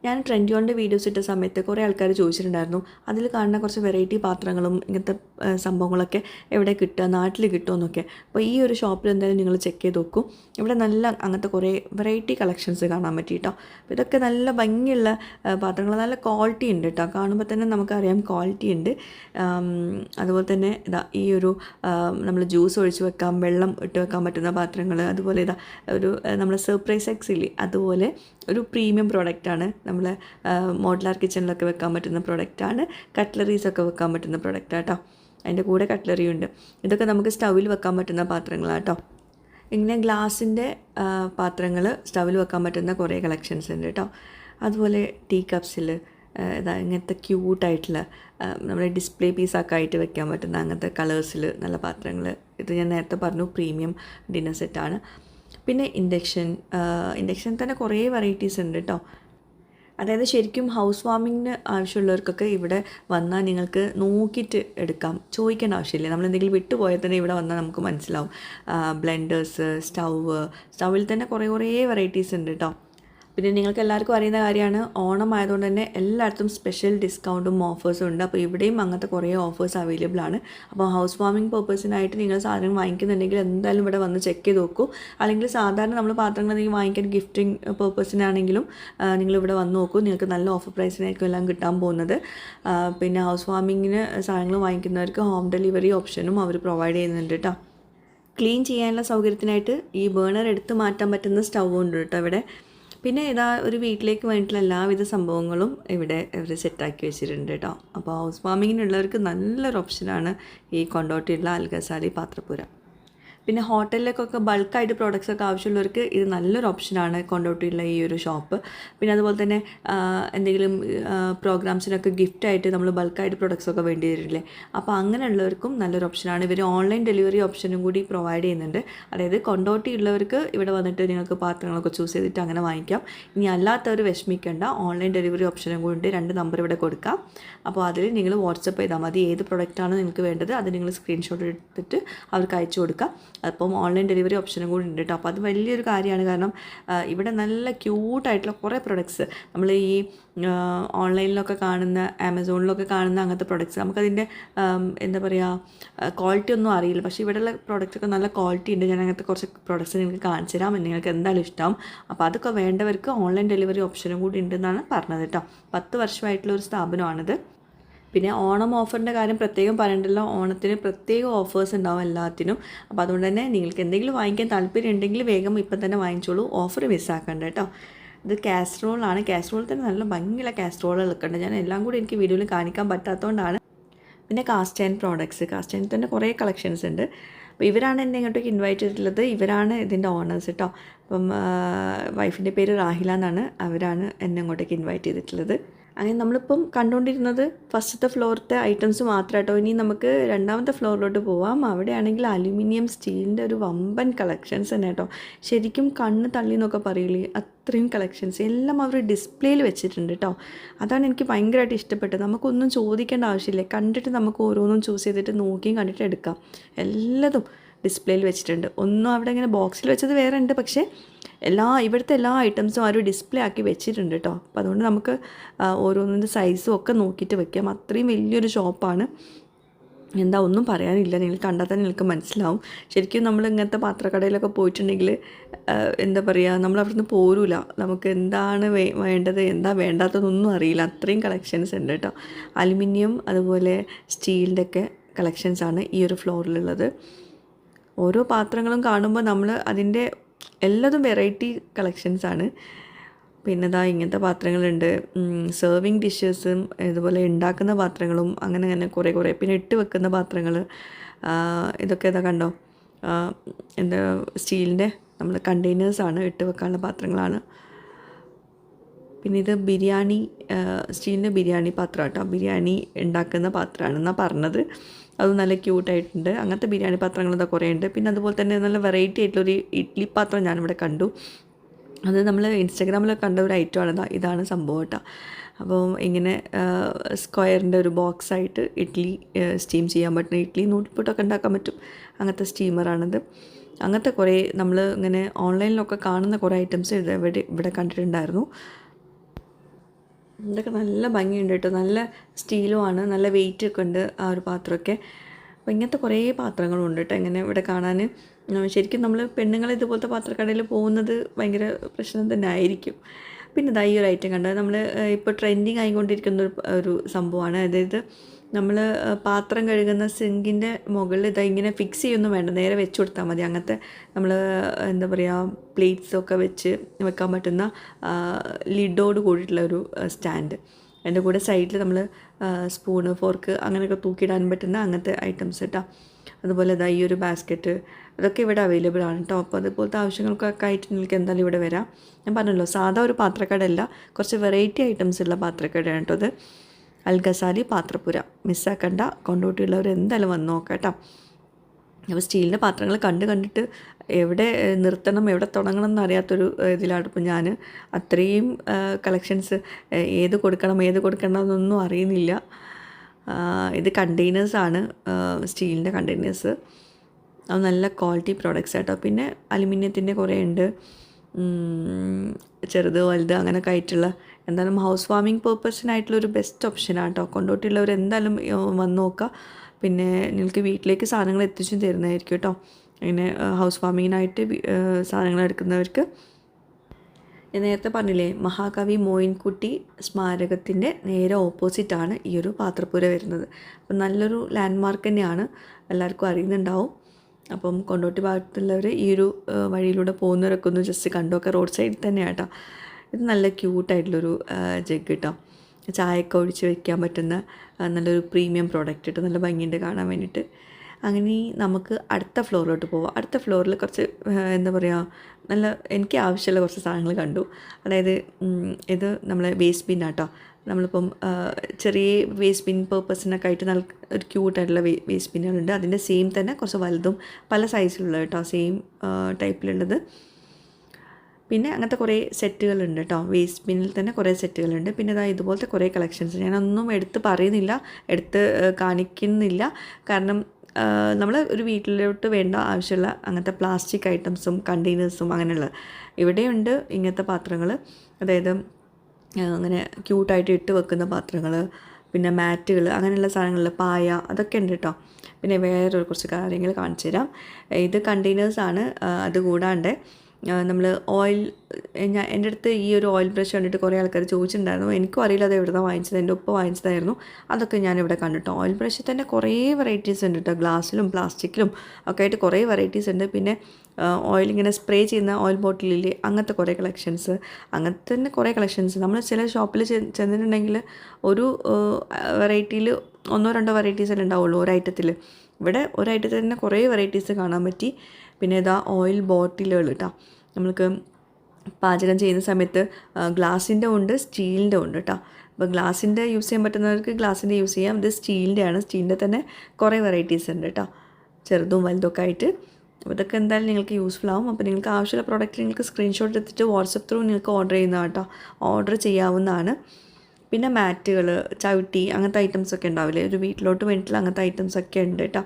ഞാൻ ട്രെൻഡിയോണിന്റെ വീഡിയോസ് ഇട്ട സമയത്ത് കുറേ ആൾക്കാർ ചോദിച്ചിട്ടുണ്ടായിരുന്നു. അതിൽ കാണുന്ന കുറച്ച് വെറൈറ്റി പാത്രങ്ങളും ഇങ്ങനത്തെ സംഭവങ്ങളൊക്കെ എവിടെ കിട്ടുക നാട്ടിൽ കിട്ടുമെന്നൊക്കെ അപ്പോൾ ഈ ഒരു ഷോപ്പിൽ എന്തായാലും നിങ്ങൾ ചെക്ക് ചെയ്ത് നോക്കൂ. ഇവിടെ നല്ല അങ്ങനത്തെ കുറേ വെറൈറ്റി കളക്ഷൻസ് കാണാൻ പറ്റി കേട്ടോ അപ്പോൾ ഇതൊക്കെ നല്ല ഭംഗിയുള്ള പാത്രങ്ങൾ. നല്ല ക്വാളിറ്റി ഉണ്ട് കേട്ടോ. കാണുമ്പോൾ തന്നെ നമുക്കറിയാം ക്വാളിറ്റി ഉണ്ട്. അതുപോലെ തന്നെ ഇതാ ഈ ഒരു നമ്മൾ ജ്യൂസ് ഒഴിച്ച് വെക്കാം വെള്ളം ഇട്ട് വെക്കാൻ പറ്റുന്ന പാത്രങ്ങൾ. അതുപോലെ ഇതാ ഒരു നമ്മുടെ സർപ്രൈസ് എക്സ് ഇല്ലേ? അതുപോലെ ഒരു പ്രീമിയം പ്രോഡക്റ്റാണ് നമ്മൾ നമ്മൾ മോഡലാർ കിച്ചണിലൊക്കെ വെക്കാൻ പറ്റുന്ന പ്രൊഡക്റ്റാണ് കട്ട്ലറീസൊക്കെ വെക്കാൻ പറ്റുന്ന പ്രൊഡക്റ്റാണ് കേട്ടോ അതിന്റെ കൂടെ കട്ട്ലറി ഉണ്ട്. ഇതൊക്കെ നമുക്ക് സ്റ്റൗവിൽ വെക്കാൻ പറ്റുന്ന പാത്രങ്ങളാണ് കേട്ടോ ഇങ്ങനെ ഗ്ലാസിന്റെ പാത്രങ്ങൾ സ്റ്റൗവിൽ വെക്കാൻ പറ്റുന്ന കുറേ കളക്ഷൻസ് ഉണ്ട് കേട്ടോ അതുപോലെ ടീ കപ്സിൽ ഇതാ ഇങ്ങനത്തെ ക്യൂട്ടായിട്ടുള്ള നമ്മുടെ ഡിസ്പ്ലേ പീസൊക്കെ ആയിട്ട് വെക്കാൻ പറ്റുന്ന അങ്ങനത്തെ കളേഴ്സിൽ നല്ല പാത്രങ്ങൾ ഇത് ഞാൻ നേരത്തെ പറഞ്ഞു പ്രീമിയം ഡിന്നർ സെറ്റാണ് പിന്നെ ഇൻഡക്ഷൻ ഇൻഡക്ഷൻ തന്നെ കുറേ വെറൈറ്റീസ് ഉണ്ട് കേട്ടോ അതായത് ശരിക്കും ഹൗസ് വാമിങ്ങിന് ആവശ്യമുള്ളവർക്കൊക്കെ ഇവിടെ വന്നാൽ നിങ്ങൾക്ക് നോക്കിയിട്ട് എടുക്കാം. ചോദിക്കേണ്ട ആവശ്യമില്ല. നമ്മൾ എന്തെങ്കിലും വിട്ടുപോയാൽ തന്നെ ഇവിടെ വന്നാൽ നമുക്ക് മനസ്സിലാവും. ബ്ലെൻഡേഴ്സ് സ്റ്റൗവ് സ്റ്റൗവിൽ തന്നെ കുറേ കുറേ വെറൈറ്റീസ് ഉണ്ട് കേട്ടോ പിന്നെ നിങ്ങൾക്ക് എല്ലാവർക്കും അറിയുന്ന കാര്യമാണ് ഓണം ആയതുകൊണ്ട് തന്നെ എല്ലായിടത്തും സ്പെഷ്യൽ ഡിസ്കൗണ്ടും ഓഫേഴ്സും ഉണ്ട്. അപ്പോൾ ഇവിടെയും അങ്ങനത്തെ കുറേ ഓഫേഴ്സ് അവൈലബിൾ ആണ്. അപ്പോൾ ഹൗസ് വാമിംഗ് പർപ്പസിനായിട്ട് നിങ്ങൾ സാധനം വാങ്ങിക്കുന്നുണ്ടെങ്കിൽ എന്തായാലും ഇവിടെ വന്ന് ചെക്ക് ചെയ്ത് നോക്കൂ. അല്ലെങ്കിൽ സാധാരണ നമ്മൾ പാത്രങ്ങൾ എന്തെങ്കിലും വാങ്ങിക്കാൻ ഗിഫ്റ്റിംഗ് പർപ്പസിനാണെങ്കിലും നിങ്ങൾ ഇവിടെ വന്ന് നോക്കൂ. നിങ്ങൾക്ക് നല്ല ഓഫർ പ്രൈസിനായിരിക്കും എല്ലാം കിട്ടാൻ പോകുന്നത്. പിന്നെ ഹൗസ് വാമിങ്ങിന് സാധനങ്ങൾ വാങ്ങിക്കുന്നവർക്ക് ഹോം ഡെലിവറി ഓപ്ഷനും അവർ പ്രൊവൈഡ് ചെയ്യുന്നുണ്ട് കേട്ടോ. ക്ലീൻ ചെയ്യാനുള്ള സൗകര്യത്തിനായിട്ട് ഈ ബേണർ എടുത്ത് മാറ്റാൻ പറ്റുന്ന സ്റ്റൗ ഉണ്ട് കേട്ടോ ഇവിടെ. പിന്നെ ഇതാ ഒരു വീട്ടിലേക്ക് വേണ്ടിയിട്ടുള്ള എല്ലാവിധ സംഭവങ്ങളും ഇവിടെ ഇവർ സെറ്റാക്കി വെച്ചിട്ടുണ്ട് കേട്ടോ. അപ്പോൾ ഹൗസ് വാമിങ്ങിനുള്ളവർക്ക് നല്ലൊരു ഓപ്ഷനാണ് ഈ കൊണ്ടോട്ടിയുള്ള അൽഗസാലി പാത്രപ്പുര. പിന്നെ ഹോട്ടലിലേക്കൊക്കെ ബൾക്കായിട്ട് പ്രോഡക്റ്റ്സ് ഒക്കെ ആവശ്യമുള്ളവർക്ക് ഇത് നല്ലൊരു ഓപ്ഷനാണ് കൊണ്ടോട്ടിയുള്ള ഈ ഒരു ഷോപ്പ് പിന്നെ അതുപോലെ തന്നെ എന്തെങ്കിലും പ്രോഗ്രാംസിനൊക്കെ ഗിഫ്റ്റായിട്ട് നമ്മൾ ബൾക്കായിട്ട് പ്രോഡക്റ്റ്സ് ഒക്കെ വേണ്ടി വരില്ലേ? അപ്പോൾ അങ്ങനെയുള്ളവർക്കും നല്ലൊരു ഓപ്ഷനാണ് ഇവർ ഓൺലൈൻ ഡെലിവറി ഓപ്ഷനും കൂടി പ്രൊവൈഡ് ചെയ്യുന്നുണ്ട്. അതായത് കൊണ്ടോട്ടി ഉള്ളവർക്ക് ഇവിടെ വന്നിട്ട് നിങ്ങൾക്ക് പാത്രങ്ങളൊക്കെ ചൂസ് ചെയ്തിട്ട് അങ്ങനെ വാങ്ങിക്കാം. ഇനി അല്ലാത്തവർ വിഷമിക്കേണ്ട. ഓൺലൈൻ ഡെലിവറി ഓപ്ഷനും കൂടി രണ്ട് നമ്പർ ഇവിടെ കൊടുക്കാം. അപ്പോൾ അതിൽ നിങ്ങൾ വാട്സപ്പ് ചെയ്താൽ മതി. ഏത് പ്രൊഡക്റ്റാണ് നിങ്ങൾക്ക് വേണ്ടത് അത് നിങ്ങൾ സ്ക്രീൻഷോട്ട് എടുത്തിട്ട് അവർക്ക് അയച്ചു കൊടുക്കുക അപ്പം ഓൺലൈൻ ഡെലിവറി ഓപ്ഷനും കൂടി ഉണ്ട് കേട്ടോ അപ്പോൾ അത് വലിയൊരു കാര്യമാണ്. കാരണം ഇവിടെ നല്ല ക്യൂട്ടായിട്ടുള്ള കുറേ പ്രൊഡക്ട്സ് നമ്മൾ ഈ ഓൺലൈനിലൊക്കെ കാണുന്ന ആമസോണിലൊക്കെ കാണുന്ന അങ്ങനത്തെ പ്രൊഡക്ട്സ് നമുക്കതിന്റെ എന്താ പറയുക ക്വാളിറ്റി ഒന്നും അറിയില്ല. പക്ഷേ ഇവിടെയുള്ള പ്രോഡക്റ്റ്സ് ഒക്കെ നല്ല ക്വാളിറ്റി ഉണ്ട്. ഞാൻ അങ്ങനത്തെ കുറച്ച് പ്രോഡക്ട്സ് നിങ്ങൾക്ക് കാണിച്ചു തരാം. നിങ്ങൾക്ക് എന്തായാലും ഇഷ്ടം. അപ്പോൾ അതൊക്കെ വേണ്ടവർക്ക് ഓൺലൈൻ ഡെലിവറി ഓപ്ഷനും കൂടി ഉണ്ടെന്നാണ് പറഞ്ഞത് കേട്ടോ പത്ത് വർഷമായിട്ടുള്ള ഒരു സ്ഥാപനമാണിത്. പിന്നെ ഓണം ഓഫറിന്റെ കാര്യം പ്രത്യേകം പറയണ്ടല്ലോ. ഓണത്തിന് പ്രത്യേക ഓഫേഴ്സ് ഉണ്ടാവും എല്ലാത്തിനും. അപ്പോൾ അതുകൊണ്ട് തന്നെ നിങ്ങൾക്ക് എന്തെങ്കിലും വാങ്ങിക്കാൻ താല്പര്യം ഉണ്ടെങ്കിൽ വേഗം ഇപ്പം തന്നെ വാങ്ങിച്ചോളൂ. ഓഫർ മിസ്സാക്കണ്ട കേട്ടോ. ഇത് കാസ്ട്രോളാണ് കാസ്ട്രോൾ തന്നെ നല്ല ഭംഗിയുള്ള കാസ്ട്രോളുകളൊക്കെ ഉണ്ട്. ഞാൻ എല്ലാം കൂടി എനിക്ക് വീഡിയോയിൽ കാണിക്കാൻ പറ്റാത്തതുകൊണ്ടാണ് പിന്നെ cast and products cast and തന്നെ കുറേ കളക്ഷൻസ് ഉണ്ട്. അപ്പോൾ ഇവരാണ് എന്നെ ഇങ്ങോട്ടേക്ക് ഇൻവൈറ്റ് ചെയ്തിട്ടുള്ളത്. ഇവരാണ് ഇതിന്റെ ഓണേഴ്സ് കേട്ടോ അപ്പം വൈഫിന്റെ പേര് റാഹില എന്നാണ്. അവരാണ് എന്നെ ഇങ്ങോട്ടേക്ക് ഇൻവൈറ്റ് ചെയ്തിട്ടുള്ളത്. അങ്ങനെ നമ്മളിപ്പം കണ്ടുകൊണ്ടിരുന്നത് ഫസ്റ്റത്തെ ഫ്ലോറത്തെ ഐറ്റംസ് മാത്രം കേട്ടോ ഇനി നമുക്ക് രണ്ടാമത്തെ ഫ്ലോറിലോട്ട് പോവാം. അവിടെയാണെങ്കിൽ അലുമിനിയം സ്റ്റീലിന്റെ ഒരു വമ്പൻ കളക്ഷൻസ് തന്നെ കേട്ടോ ശരിക്കും കണ്ണ് തള്ളി എന്നൊക്കെ പറയില്ലേ അത്രയും കളക്ഷൻസ് എല്ലാം അവർ ഡിസ്പ്ലേയിൽ വെച്ചിട്ടുണ്ട് കേട്ടോ അതാണ് എനിക്ക് ഭയങ്കരമായിട്ട് ഇഷ്ടപ്പെട്ടത്. നമുക്കൊന്നും ചോദിക്കേണ്ട ആവശ്യമില്ല. കണ്ടിട്ട് നമുക്ക് ഓരോന്നും ചൂസ് ചെയ്തിട്ട് നോക്കിയും കണ്ടിട്ട് എടുക്കാം. എല്ലാതും ഡിസ്പ്ലേയിൽ വെച്ചിട്ടുണ്ട്. ഒന്നും അവിടെ ഇങ്ങനെ ബോക്സിൽ വെച്ചത് വേറെ ഉണ്ട്. പക്ഷേ എല്ലാ ഇവിടുത്തെ എല്ലാ ഐറ്റംസും ആ ഒരു ഡിസ്പ്ലേ ആക്കി വെച്ചിട്ടുണ്ട് കേട്ടോ അപ്പോൾ അതുകൊണ്ട് നമുക്ക് ഓരോന്നിന്റെ സൈസും ഒക്കെ നോക്കിയിട്ട് വെക്കാം. അത്രയും വലിയൊരു ഷോപ്പാണ് എന്താ ഒന്നും പറയാനില്ല. നിങ്ങൾ കണ്ടാൽ തന്നെ നിങ്ങൾക്ക് മനസ്സിലാവും. ശരിക്കും നമ്മൾ ഇങ്ങനത്തെ പാത്രക്കടയിലൊക്കെ പോയിട്ടുണ്ടെങ്കിൽ എന്താ പറയുക നമ്മൾ അവിടുന്ന് പോരൂല. നമുക്ക് എന്താണ് വേണ്ടത് എന്താ വേണ്ടാത്തതൊന്നും അറിയില്ല. അത്രയും കളക്ഷൻസ് ഉണ്ട് കേട്ടോ അലുമിനിയം അതുപോലെ സ്റ്റീലിന്റെ ഒക്കെ കളക്ഷൻസാണ് ഈ ഒരു ഫ്ലോറിലുള്ളത് ഓരോ പാത്രങ്ങളും കാണുമ്പോൾ നമ്മൾ അതിന്റെ എല്ലാതും വെറൈറ്റി കളക്ഷൻസ് ആണ്. പിന്നെ ഇതാ ഇങ്ങനത്തെ പാത്രങ്ങളുണ്ട്. സെർവിങ് ഡിഷസും ഇതുപോലെ ഉണ്ടാക്കുന്ന പാത്രങ്ങളും അങ്ങനെ അങ്ങനെ കുറേ കുറേ. പിന്നെ ഇട്ട് വെക്കുന്ന പാത്രങ്ങൾ ഇതൊക്കെ ഇതാ കണ്ടോ? എന്താ സ്റ്റീലിന്റെ നമ്മൾ കണ്ടെയ്നേഴ്സാണ് ഇട്ട് വെക്കാനുള്ള പാത്രങ്ങളാണ്. പിന്നെ ഇത് ബിരിയാണി സ്റ്റീലിന്റെ ബിരിയാണി പാത്രം കേട്ടോ ബിരിയാണി ഉണ്ടാക്കുന്ന പാത്രമാണെന്നാണ് പറഞ്ഞത്. അത് നല്ല ക്യൂട്ടായിട്ടുണ്ട്. അങ്ങനത്തെ ബിരിയാണി പാത്രങ്ങൾ കുറേ ഉണ്ട് പിന്നെ അതുപോലെ തന്നെ നല്ല വെറൈറ്റി ആയിട്ടുള്ളൊരു ഇഡ്ഡലി പാത്രം ഞാനിവിടെ കണ്ടു. അത് നമ്മൾ ഇൻസ്റ്റാഗ്രാമിലൊക്കെ കണ്ട ഒരു ഐറ്റമാണ് ഇതാ ഇതാണ് സംഭവം കേട്ടോ. അപ്പോൾ ഇങ്ങനെ സ്ക്വയറിന്റെ ഒരു ബോക്സായിട്ട് ഇഡ്ഡലി സ്റ്റീം ചെയ്യാൻ പറ്റുന്ന ഇഡ്ഡലി നൂൽപുട്ടൊക്കെ ഉണ്ടാക്കാൻ പറ്റും. അങ്ങനത്തെ സ്റ്റീമറാണിത് അങ്ങനത്തെ കുറേ നമ്മൾ ഇങ്ങനെ ഓൺലൈനിലൊക്കെ കാണുന്ന കുറേ ഐറ്റംസ് ഇവിടെ ഇവിടെ കണ്ടിട്ടുണ്ടായിരുന്നു. ഇതൊക്കെ നല്ല ഭംഗിയുണ്ട് കേട്ടോ. നല്ല സ്റ്റീലുമാണ് നല്ല വെയിറ്റ് ഒക്കെ ഉണ്ട് ആ ഒരു പാത്രമൊക്കെ. അപ്പോൾ ഇങ്ങനത്തെ കുറേ പാത്രങ്ങളുണ്ട് കേട്ടോ ഇങ്ങനെ ഇവിടെ കാണാൻ. ശരിക്കും നമ്മൾ പെണ്ണുങ്ങൾ ഇതുപോലത്തെ പാത്രക്കടയിൽ പോകുന്നത് ഭയങ്കര പ്രശ്നം തന്നെ ആയിരിക്കും. പിന്നെ ഇതാ ഈ ഒരു ഐറ്റം കണ്ടത്. നമ്മൾ ഇപ്പോൾ ട്രെൻഡിങ് ആയിക്കൊണ്ടിരിക്കുന്ന ഒരു സംഭവമാണ്. അതായത് നമ്മൾ പാത്രം കഴുകുന്ന സിങ്കിന്റെ മുകളിൽ ഇതാ ഇങ്ങനെ ഫിക്സ് ചെയ്യൊന്നും വേണ്ട നേരെ വെച്ച് കൊടുത്താൽ മതി. അങ്ങനത്തെ നമ്മൾ എന്താ പറയുക പ്ലേറ്റ്സൊക്കെ വെച്ച് വെക്കാൻ പറ്റുന്ന ലിഡോട് കൂടിയിട്ടുള്ള ഒരു സ്റ്റാൻഡ് അതിന്റെ കൂടെ സൈഡിൽ നമ്മൾ സ്പൂണ് ഫോർക്ക് അങ്ങനെയൊക്കെ തൂക്കിയിടാൻ പറ്റുന്ന അങ്ങനത്തെ ഐറ്റംസ് കേട്ടോ അതുപോലെ ഇതാ ഈ ഒരു ബാസ്ക്കറ്റ് അതൊക്കെ ഇവിടെ അവൈലബിൾ ആണ് കേട്ടോ അപ്പോൾ അതുപോലത്തെ ആവശ്യങ്ങൾക്കൊക്കെ ആയിട്ട് നിങ്ങൾക്ക് എന്തായാലും ഇവിടെ വരാം. ഞാൻ പറഞ്ഞല്ലോ സാധാ ഒരു പാത്രക്കടയല്ല കുറച്ച് വെറൈറ്റി ഐറ്റംസ് ഉള്ള പാത്രക്കടയാണ് കേട്ടോ അത് അൽഗസാലി പാത്രപ്പുര. മിസ്സാക്കണ്ട കൊണ്ടോട്ടിയുള്ളവർ എന്തായാലും വന്ന് നോക്കാം കേട്ടോ അപ്പോൾ സ്റ്റീലിന്റെ പാത്രങ്ങൾ കണ്ട് കണ്ടിട്ട് എവിടെ നിർത്തണം എവിടെ തുടങ്ങണം എന്നറിയാത്തൊരു ഇതിലാണ് ഇപ്പം ഞാൻ അത്രയും കളക്ഷൻസ് ഏത് കൊടുക്കണം ഏത് കൊടുക്കണം എന്നൊന്നും അറിയുന്നില്ല. ഇത് കണ്ടെയ്നേഴ്സാണ് സ്റ്റീലിന്റെ കണ്ടെയ്നേഴ്സ് അത് നല്ല ക്വാളിറ്റി പ്രോഡക്റ്റ്സ് ആട്ടോ. പിന്നെ അലുമിനിയത്തിന്റെ കുറേ ഉണ്ട്. ചെറുത് വലുത് അങ്ങനെയൊക്കെ ആയിട്ടുള്ള എന്തായാലും ഹൗസ് വാമിംഗ് പേർപ്പസിനായിട്ടുള്ളൊരു ബെസ്റ്റ് ഓപ്ഷനാണ് കേട്ടോ കൊണ്ടോട്ടിയുള്ളവർ എന്തായാലും വന്ന് നോക്കുക പിന്നെ നിങ്ങൾക്ക് വീട്ടിലേക്ക് സാധനങ്ങൾ എത്തിച്ചും തരുന്നതായിരിക്കും കേട്ടോ ഇങ്ങനെ ഹൗസ് വാമിങ്ങിനായിട്ട് സാധനങ്ങൾ എടുക്കുന്നവർക്ക്. ഞാൻ നേരത്തെ പറഞ്ഞില്ലേ മഹാകവി മോയിൻകുട്ടി സ്മാരകത്തിന്റെ നേരെ ഓപ്പോസിറ്റാണ് ഈ ഒരു പാത്രപ്പുര വരുന്നത്. അപ്പം നല്ലൊരു ലാൻഡ് മാർക്ക് തന്നെയാണ്. എല്ലാവർക്കും അറിയുന്നുണ്ടാവും. അപ്പം കൊണ്ടോട്ടി ഭാഗത്തുള്ളവർ ഈ ഒരു വഴിയിലൂടെ പോകുന്നവരൊക്കെ ഒന്ന് ജസ്റ്റ് കണ്ടൊക്കെ റോഡ് സൈഡിൽ തന്നെയാണ് കേട്ടോ ഇത് നല്ല ക്യൂട്ടായിട്ടുള്ളൊരു ജഗ് കേട്ടോ ചായയൊക്കെ ഒഴിച്ച് വെക്കാൻ പറ്റുന്ന നല്ലൊരു പ്രീമിയം പ്രോഡക്റ്റ് കേട്ടോ നല്ല ഭംഗിയുണ്ട് കാണാൻ വേണ്ടിയിട്ട് അങ്ങനെ നമുക്ക് അടുത്ത ഫ്ലോറിലോട്ട് പോവാം. അടുത്ത ഫ്ലോറിൽ കുറച്ച് എന്താ പറയുക നല്ല എനിക്ക് ആവശ്യമുള്ള കുറച്ച് സാധനങ്ങൾ കണ്ടു. അതായത് ഇത് നമ്മളെ വേസ്റ്റ് ബിൻ ആട്ടോ. നമ്മളിപ്പം ചെറിയ വേസ്റ്റ് ബിൻ പേർപ്പസിനൊക്കെ ആയിട്ട് നല്ല ഒരു ക്യൂട്ടായിട്ടുള്ള വേ വേസ്റ്റ് ബിന്നുകളുണ്ട് അതിന്റെ സെയിം തന്നെ കുറച്ച് വലുതും പല സൈസിലുള്ള കേട്ടോ സെയിം ടൈപ്പിലുള്ളത്. പിന്നെ അങ്ങനത്തെ കുറേ സെറ്റുകളുണ്ട് കേട്ടോ വേസ്റ്റ് ബിന്നിൽ തന്നെ കുറേ സെറ്റുകളുണ്ട്. പിന്നെ ഇതാ ഇതുപോലത്തെ കുറേ കളക്ഷൻസ് ഞാനൊന്നും എടുത്ത് പറയുന്നില്ല. എടുത്ത് കാണിക്കുന്നില്ല. കാരണം നമ്മൾ ഒരു വീട്ടിലോട്ട് വേണ്ട ആവശ്യമുള്ള അങ്ങനത്തെ പ്ലാസ്റ്റിക് ഐറ്റംസും കണ്ടെയ്നേഴ്സും അങ്ങനെയുള്ള ഇവിടെയുണ്ട് ഇങ്ങനത്തെ പാത്രങ്ങൾ അതായത് അങ്ങനെ ക്യൂട്ടായിട്ട് ഇട്ട് വെക്കുന്ന പാത്രങ്ങൾ പിന്നെ മാറ്റുകൾ അങ്ങനെയുള്ള സാധനങ്ങളിൽ പായ അതൊക്കെ ഉണ്ട് കേട്ടോ പിന്നെ വേറൊരു കുറച്ച് കാര്യങ്ങൾ കാണിച്ചു തരാം ഇത് കണ്ടെയ്നേഴ്സാണ് അത് കൂടാണ്ട് നമ്മൾ ഓയിൽ ഞാൻ എന്റെ അടുത്ത് ഈ ഒരു ഓയിൽ ബ്രഷ് കണ്ടിട്ട് കുറേ ആൾക്കാർ ചോദിച്ചിട്ടുണ്ടായിരുന്നു. എനിക്കും അറിയില്ല അത് എവിടെ വാങ്ങിച്ചത് എന്റെ ഉപ്പ വാങ്ങിച്ചതായിരുന്നു. അതൊക്കെ ഞാൻ ഇവിടെ കണ്ടിട്ടോ ഓയിൽ ബ്രഷിൽ തന്നെ കുറേ വെറൈറ്റീസ് ഉണ്ട് കേട്ടോ ഗ്ലാസ്സിലും പ്ലാസ്റ്റിക്കിലും ഒക്കെ ആയിട്ട് കുറേ വെറൈറ്റീസ് ഉണ്ട്. പിന്നെ ഓയിൽ ഇങ്ങനെ സ്പ്രേ ചെയ്യുന്ന ഓയിൽ ബോട്ടിലിൽ അങ്ങനത്തെ കുറേ കളക്ഷൻസ് അങ്ങനത്തെ തന്നെ കുറേ കളക്ഷൻസ് നമ്മൾ ചില ഷോപ്പിൽ ചെന്നിട്ടുണ്ടെങ്കിൽ ഒരു വെറൈറ്റിയിൽ ഒന്നോ രണ്ടോ വെറൈറ്റീസ് അല്ലേ ഉണ്ടാവുള്ളൂ ഒരു ഐറ്റത്തിൽ ഇവിടെ ഒരു ഐറ്റത്തിൽ തന്നെ കുറേ വെറൈറ്റീസ് കാണാൻ പറ്റി. പിന്നെ ഇതാ ഓയിൽ ബോട്ടിലുകൾ കേട്ടോ നമ്മൾക്ക് പാചകം ചെയ്യുന്ന സമയത്ത് ഗ്ലാസിന്റെ ഉണ്ട് സ്റ്റീലിന്റെ ഉണ്ട് കേട്ടോ അപ്പോൾ ഗ്ലാസിന്റെ യൂസ് ചെയ്യാൻ പറ്റുന്നവർക്ക് ഗ്ലാസിന്റെ യൂസ് ചെയ്യാം. ഇത് സ്റ്റീലിന്റെ ആണ്. സ്റ്റീലിന്റെ തന്നെ കുറേ വെറൈറ്റീസ് ഉണ്ട് കേട്ടോ ചെറുതും വലുതൊക്കെ ആയിട്ട്. അപ്പോൾ ഇതൊക്കെ എന്തായാലും നിങ്ങൾക്ക് യൂസ്ഫുൾ ആവും. അപ്പോൾ നിങ്ങൾക്ക് ആവശ്യമുള്ള പ്രോഡക്റ്റ് നിങ്ങൾക്ക് സ്ക്രീൻഷോട്ട് എടുത്തിട്ട് വാട്സപ്പ് ത്രൂ നിങ്ങൾക്ക് ഓർഡർ ചെയ്യുന്ന കേട്ടോ ഓർഡർ ചെയ്യാവുന്നതാണ്. പിന്നെ മാറ്റുകൾ ചവിട്ടി അങ്ങനത്തെ ഐറ്റംസ് ഒക്കെ ഉണ്ടാവില്ലേ? ഒരു വീട്ടിലോട്ട് വേണ്ടിയിട്ടുള്ള അങ്ങനത്തെ ഐറ്റംസ് ഒക്കെ ഉണ്ട് കേട്ടോ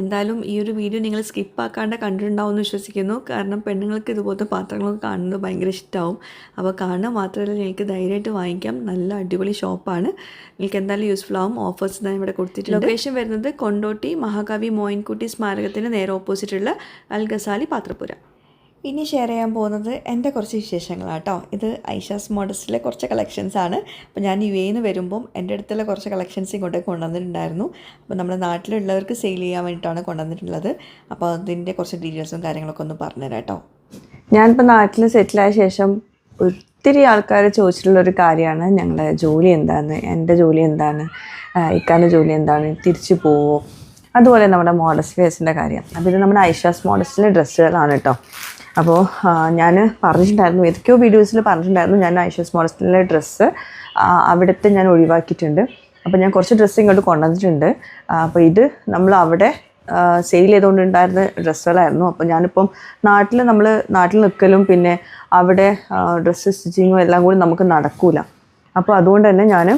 എന്തായാലും ഈ ഒരു വീഡിയോ നിങ്ങൾ സ്കിപ്പ് ആക്കാണ്ട് കണ്ടിട്ടുണ്ടാവും എന്ന് വിശ്വസിക്കുന്നു. കാരണം പെണ്ണുങ്ങൾക്ക് ഇതുപോലത്തെ പാത്രങ്ങളൊക്കെ കാണുന്നത് ഭയങ്കര ഇഷ്ടമാവും അപ്പോൾ കാണുക മാത്രമല്ല നിങ്ങൾക്ക് ധൈര്യമായിട്ട് വാങ്ങിക്കാം. നല്ല അടിപൊളി ഷോപ്പാണ് നിങ്ങൾക്ക് എന്തായാലും യൂസ്ഫുൾ ആവും. ഓഫേഴ്സ് ഞാൻ ഇവിടെ കൊടുത്തിട്ടുണ്ട്. ലൊക്കേഷൻ വരുന്നത് കൊണ്ടോട്ടി മഹാകവി മോയിൻകുട്ടി സ്മാരകത്തിന് നേരെ ഓപ്പോസിറ്റുള്ള അൽ ഗസാലി പാത്രപ്പുര. ഇനി ഷെയർ ചെയ്യാൻ പോകുന്നത് എന്റെ കുറച്ച് വിശേഷങ്ങളാണ് കേട്ടോ ഇത് ഐഷാസ് മോഡൽസിലെ കുറച്ച് കളക്ഷൻസ് ആണ്. അപ്പോൾ ഞാൻ യു എയിൽ നിന്ന് വരുമ്പം എന്റെ അടുത്തുള്ള കുറച്ച് കളക്ഷൻസ് ഇങ്ങോട്ടേക്ക് കൊണ്ടുവന്നിട്ടുണ്ടായിരുന്നു. അപ്പോൾ നമ്മുടെ നാട്ടിലുള്ളവർക്ക് സെയിൽ ചെയ്യാൻ വേണ്ടിയിട്ടാണ് കൊണ്ടുവന്നിട്ടുള്ളത്. അപ്പോൾ അതിന്റെ കുറച്ച് ഡീറ്റെയിൽസും കാര്യങ്ങളൊക്കെ ഒന്ന് പറഞ്ഞുതരാം കേട്ടോ ഞാനിപ്പോൾ നാട്ടിൽ സെറ്റിലായ ശേഷം ഒത്തിരി ആൾക്കാർ ചോദിച്ചിട്ടുള്ളൊരു കാര്യമാണ്. ഞങ്ങളുടെ ജോലി എന്താണ്? എന്റെ ജോലി എന്താണ്? ഇക്കാന്റെ ജോലി എന്താണ്? തിരിച്ചു പോവോ? അതുപോലെ നമ്മുടെ മോഡസ്റ്റ് ഫേസിന്റെ കാര്യം. ഇത് നമ്മുടെ ഐഷാസ് മോഡസ്റ്റിലെ ഡ്രസ്സുകളാണ് കേട്ടോ അപ്പോൾ ഞാൻ പറഞ്ഞിട്ടുണ്ടായിരുന്നു ഏതൊക്കെയോ വീഡിയോസിൽ പറഞ്ഞിട്ടുണ്ടായിരുന്നു ഞാൻ ഐഷസ് മോഡസ്റ്റിലെ ഡ്രസ്സ് അവിടുത്തെ ഞാൻ ഒഴിവാക്കിയിട്ടുണ്ട്. അപ്പോൾ ഞാൻ കുറച്ച് ഡ്രസ്സ് ഇങ്ങോട്ട് കൊണ്ടുവന്നിട്ടുണ്ട്. അപ്പോൾ ഇത് നമ്മൾ അവിടെ സെയിൽ ചെയ്തുകൊണ്ടുണ്ടായിരുന്ന ഡ്രസ്സുകളായിരുന്നു. അപ്പോൾ ഞാനിപ്പം നാട്ടിൽ നമ്മൾ നാട്ടിൽ നിൽക്കലും പിന്നെ അവിടെ ഡ്രസ്സ് സ്റ്റിച്ചിങ്ങും എല്ലാം കൂടി നമുക്ക് നടക്കൂല. അപ്പോൾ അതുകൊണ്ട് തന്നെ ഞാൻ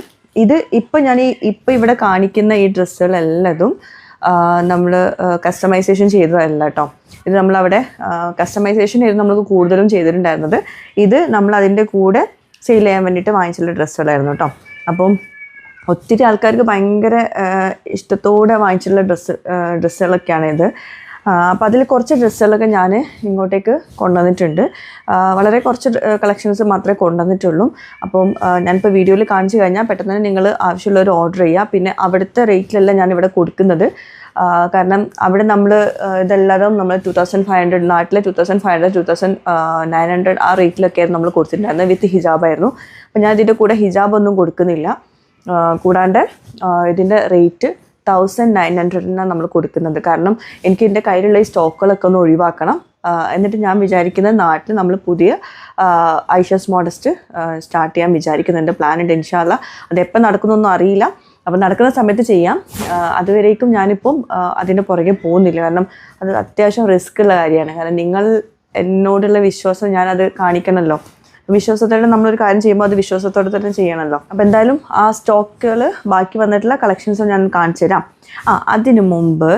ഇത് ഇപ്പം ഞാൻ ഈ ഇപ്പം ഇവിടെ കാണിക്കുന്ന ഈ ഡ്രസ്സുകളെല്ലതും നമ്മൾ കസ്റ്റമൈസേഷൻ ചെയ്തതല്ല കേട്ടോ ഇത് നമ്മളവിടെ കസ്റ്റമൈസേഷൻ ആയിരുന്നു നമ്മൾ കൂടുതലും ചെയ്തിട്ടുണ്ടായിരുന്നത്. ഇത് നമ്മൾ അതിന്റെ കൂടെ സെയിൽ ചെയ്യാൻ വേണ്ടിയിട്ട് വാങ്ങിച്ചുള്ള ഡ്രസ്സുകളായിരുന്നു കേട്ടോ അപ്പം ഒത്തിരി ആൾക്കാർക്ക് ഭയങ്കര ഇഷ്ടത്തോടെ വാങ്ങിച്ചിട്ടുള്ള ഡ്രസ്സ് ഡ്രസ്സുകളൊക്കെയാണ് ഇത്. അപ്പോൾ അതിൽ കുറച്ച് ഡ്രസ്സുകളൊക്കെ ഞാൻ ഇങ്ങോട്ടേക്ക് കൊണ്ടുവന്നിട്ടുണ്ട്. വളരെ കുറച്ച് കളക്ഷൻസ് മാത്രമേ കൊണ്ടുവന്നിട്ടുള്ളൂ. അപ്പം ഞാനിപ്പോൾ വീഡിയോയിൽ കാണിച്ചു കഴിഞ്ഞാൽ പെട്ടെന്ന് തന്നെ നിങ്ങൾ ആവശ്യമുള്ളവർ ഓർഡർ ചെയ്യുക പിന്നെ അവിടുത്തെ റേറ്റിലല്ല ഞാനിവിടെ കൊടുക്കുന്നത്. കാരണം അവിടെ നമ്മൾ ഇതെല്ലാതും നമ്മൾ ടു തൗസൻഡ് ഫൈവ് ഹൺഡ്രഡ് നാട്ടിലെ two thousand five hundred two thousand nine hundred ആ റേറ്റിലൊക്കെ ആയിരുന്നു നമ്മൾ കൊടുത്തിട്ടുണ്ടായിരുന്നത് വിത്ത് ഹിജാബായിരുന്നു. അപ്പോൾ ഞാൻ ഇതിന്റെ കൂടെ ഹിജാബ് ഒന്നും കൊടുക്കുന്നില്ല കൂടാണ്ട് ഇതിന്റെ റേറ്റ് തൗസൻഡ് നയൻ ഹൺഡ്രഡിനാണ് നമ്മൾ കൊടുക്കുന്നത് കാരണം എനിക്ക് എന്റെ കയ്യിലുള്ള ഈ സ്റ്റോക്കുകളൊക്കെ ഒന്ന് ഒഴിവാക്കണം. എന്നിട്ട് ഞാൻ വിചാരിക്കുന്നത് നാട്ടിൽ നമ്മൾ പുതിയ ഐഷസ് മോഡസ്റ്റ് സ്റ്റാർട്ട് ചെയ്യാൻ വിചാരിക്കുന്നുണ്ട്. പ്ലാൻ ഉണ്ട് ഇൻഷാല്ല അത് എപ്പോൾ നടക്കുന്നൊന്നും അറിയില്ല. അപ്പം നടക്കുന്ന സമയത്ത് ചെയ്യാം. അതുവരേക്കും ഞാനിപ്പം അതിന്റെ പുറകെ പോകുന്നില്ല. കാരണം അത് അത്യാവശ്യം റിസ്ക് ഉള്ള കാര്യമാണ്. കാരണം നിങ്ങൾ എന്നോടുള്ള വിശ്വാസം ഞാനത് കാണിക്കണമല്ലോ വിശ്വാസത്തോടെ നമ്മളൊരു കാര്യം ചെയ്യുമ്പോൾ അത് വിശ്വാസത്തോടെ തന്നെ ചെയ്യണമല്ലോ അപ്പം എന്തായാലും ആ സ്റ്റോക്കുകൾ ബാക്കി വന്നിട്ടുള്ള കളക്ഷൻസ് ഞാൻ കാണിച്ചു തരാം. ആ അതിനു മുമ്പ്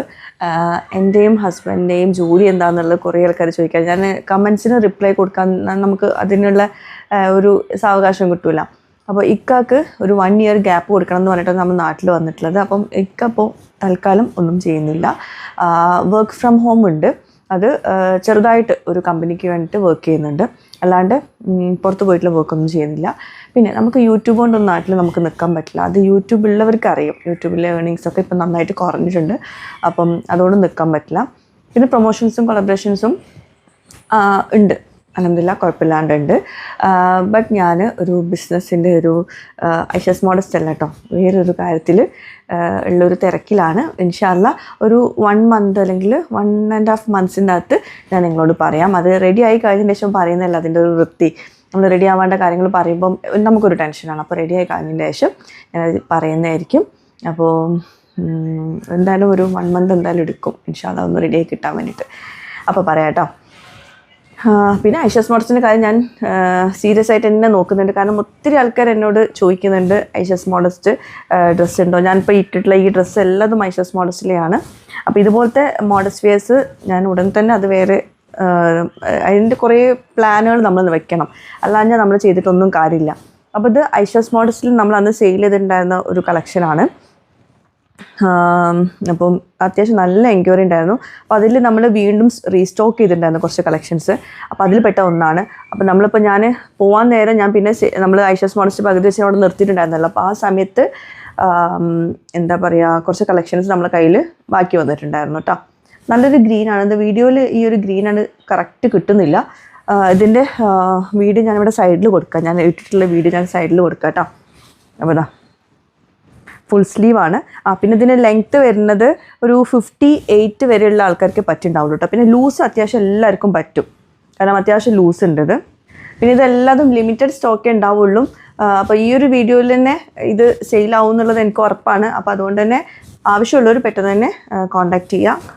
എന്റെയും ഹസ്ബൻഡിന്റെയും ജോലി എന്താണെന്നുള്ളത് കുറേ ആൾക്കാർ ചോദിക്കാം ഞാൻ കമൻസിന് റിപ്ലൈ കൊടുക്കാൻ നമുക്ക് അതിനുള്ള ഒരു സാവകാശം കിട്ടൂല. അപ്പോൾ ഇക്കാക്ക് ഒരു വൺ ഇയർ ഗ്യാപ്പ് കൊടുക്കണം എന്ന് പറഞ്ഞിട്ടാണ് നമ്മൾ നാട്ടിൽ വന്നിട്ടുള്ളത്. അപ്പം ഇക്ക അപ്പോൾ തൽക്കാലം ഒന്നും ചെയ്യുന്നില്ല. വർക്ക് ഫ്രം ഹോം ഉണ്ട്. അത് ചെറുതായിട്ട് ഒരു കമ്പനിക്ക് വേണ്ടിയിട്ട് വർക്ക് ചെയ്യുന്നുണ്ട്. അല്ലാണ്ട് പുറത്ത് പോയിട്ടുള്ള വർക്കൊന്നും ചെയ്യുന്നില്ല. പിന്നെ നമുക്ക് യൂട്യൂബ് കൊണ്ടൊന്നും നാട്ടിൽ നമുക്ക് നിൽക്കാൻ പറ്റില്ല. അത് യൂട്യൂബ് ഉള്ളവർക്ക് അറിയാം. യൂട്യൂബിലെ ഏർണിങ്സ് ഒക്കെ ഇപ്പം നന്നായിട്ട് കുറഞ്ഞിട്ടുണ്ട്. അപ്പം അതുകൊണ്ട് നിൽക്കാൻ പറ്റില്ല. പിന്നെ പ്രൊമോഷൻസും കൊളബറേഷൻസും ഉണ്ട്. അലഹമില്ല കുഴപ്പമില്ലാണ്ടുണ്ട്. ബട്ട് ഞാൻ ഒരു ബിസിനസ്സിന്റെ ഒരു ഐഷസ് മോഡസ്റ്റ് അല്ല കേട്ടോ വേറൊരു കാര്യത്തിൽ ഉള്ളൊരു തിരക്കിലാണ്. ഇൻഷാല്ല ഒരു വൺ മന്ത് അല്ലെങ്കിൽ വൺ ആൻഡ് ഹാഫ് മന്ത്സിന്റെ അകത്ത് ഞാൻ നിങ്ങളോട് പറയാം. അത് റെഡി ആയി കഴിഞ്ഞതിന് ശേഷം പറയുന്നതല്ല അതിന്റെ ഒരു വൃത്തി. നമ്മൾ റെഡി ആവേണ്ട കാര്യങ്ങൾ പറയുമ്പം നമുക്കൊരു ടെൻഷനാണ് അപ്പോൾ റെഡി ആയി കഴിഞ്ഞതിന് ശേഷം ഞാനത് പറയുന്നതായിരിക്കും. അപ്പോൾ എന്തായാലും ഒരു വൺ മന്ത് എന്തായാലും എടുക്കും. ഇൻഷാല്ല ഒന്ന് റെഡി ആയി കിട്ടാൻ വേണ്ടിയിട്ട്. അപ്പോൾ പറയാം കേട്ടോ പിന്നെ ഐഷസ് മോഡൽസിന്റെ കാര്യം ഞാൻ സീരിയസ് ആയിട്ട് തന്നെ നോക്കുന്നുണ്ട്. കാരണം ഒത്തിരി ആൾക്കാർ എന്നോട് ചോദിക്കുന്നുണ്ട് ഐഷസ് മോഡസ്റ്റ് ഡ്രസ്സ് ഉണ്ടോ? ഞാനിപ്പോൾ ഇട്ടിട്ടുള്ള ഈ ഡ്രസ്സ് എല്ലാതും ഐഷസ് സ്മോളസ്റ്റിലെയാണ് അപ്പോൾ ഇതുപോലത്തെ മോഡസ്റ്റ് വെയർസ് ഞാൻ ഉടൻ തന്നെ അത് വേറെ അതിന്റെ കുറേ പ്ലാനുകൾ നമ്മൾ വെക്കണം. അല്ലാഞ്ഞ നമ്മൾ ചെയ്തിട്ടൊന്നും കാര്യമില്ല. അപ്പോൾ ഇത് ഐഷസ് മോഡസ്റ്റിൽ നമ്മൾ അന്ന് സെയിൽ ചെയ്തിട്ടുണ്ടായിരുന്ന ഒരു കളക്ഷനാണ് അപ്പം അത്യാവശ്യം നല്ല എൻക്വയറി ഉണ്ടായിരുന്നു. അപ്പോൾ അതിൽ നമ്മൾ വീണ്ടും റീസ്റ്റോക്ക് ചെയ്തിട്ടുണ്ടായിരുന്നു കുറച്ച് കളക്ഷൻസ്. അപ്പോൾ അതിൽ പെട്ട ഒന്നാണ്. അപ്പോൾ നമ്മളിപ്പോൾ ഞാൻ പോകാൻ നേരം ഞാൻ പിന്നെ നമ്മൾ ഐഷസ് മോണസ്റ്റ് പകുതി വെച്ച് അവിടെ നിർത്തിയിട്ടുണ്ടായിരുന്നല്ലോ. അപ്പോൾ ആ സമയത്ത് എന്താ പറയുക കുറച്ച് കളക്ഷൻസ് നമ്മളെ കയ്യിൽ ബാക്കി വന്നിട്ടുണ്ടായിരുന്നു കേട്ടോ നല്ലൊരു ഗ്രീനാണ്. ഇത് വീഡിയോയിൽ ഈ ഒരു ഗ്രീനാണ് കറക്റ്റ് കിട്ടുന്നില്ല. ഇതിന്റെ വീഡിയോ ഞാനിവിടെ സൈഡിൽ കൊടുക്കാം. ഞാൻ ഇട്ടിട്ടുള്ള വീഡിയോ ഞാൻ സൈഡിൽ കൊടുക്കാം കേട്ടോ അപ്പോൾ ഫുൾ സ്ലീവാണ് പിന്നെ ഇതിന് ലെങ്ത്ത് വരുന്നത് ഒരു ഫിഫ്റ്റി എയ്റ്റ് വരെയുള്ള ആൾക്കാർക്ക് പറ്റുണ്ടാവുള്ളൂ കേട്ടോ പിന്നെ ലൂസ് അത്യാവശ്യം എല്ലാവർക്കും പറ്റും. കാരണം അത്യാവശ്യം ലൂസ് ഉണ്ട് ഇത്. പിന്നെ ഇതെല്ലാതും ലിമിറ്റഡ് സ്റ്റോക്കേ ഉണ്ടാവുള്ളൂ അപ്പോൾ ഈ ഒരു വീഡിയോയിൽ തന്നെ ഇത് സെയിലാവും എന്നുള്ളത് എനിക്ക് ഉറപ്പാണ്. അപ്പോൾ അതുകൊണ്ട് തന്നെ ആവശ്യമുള്ളവർ പെട്ടെന്ന് തന്നെ കോണ്ടാക്ട് ചെയ്യുക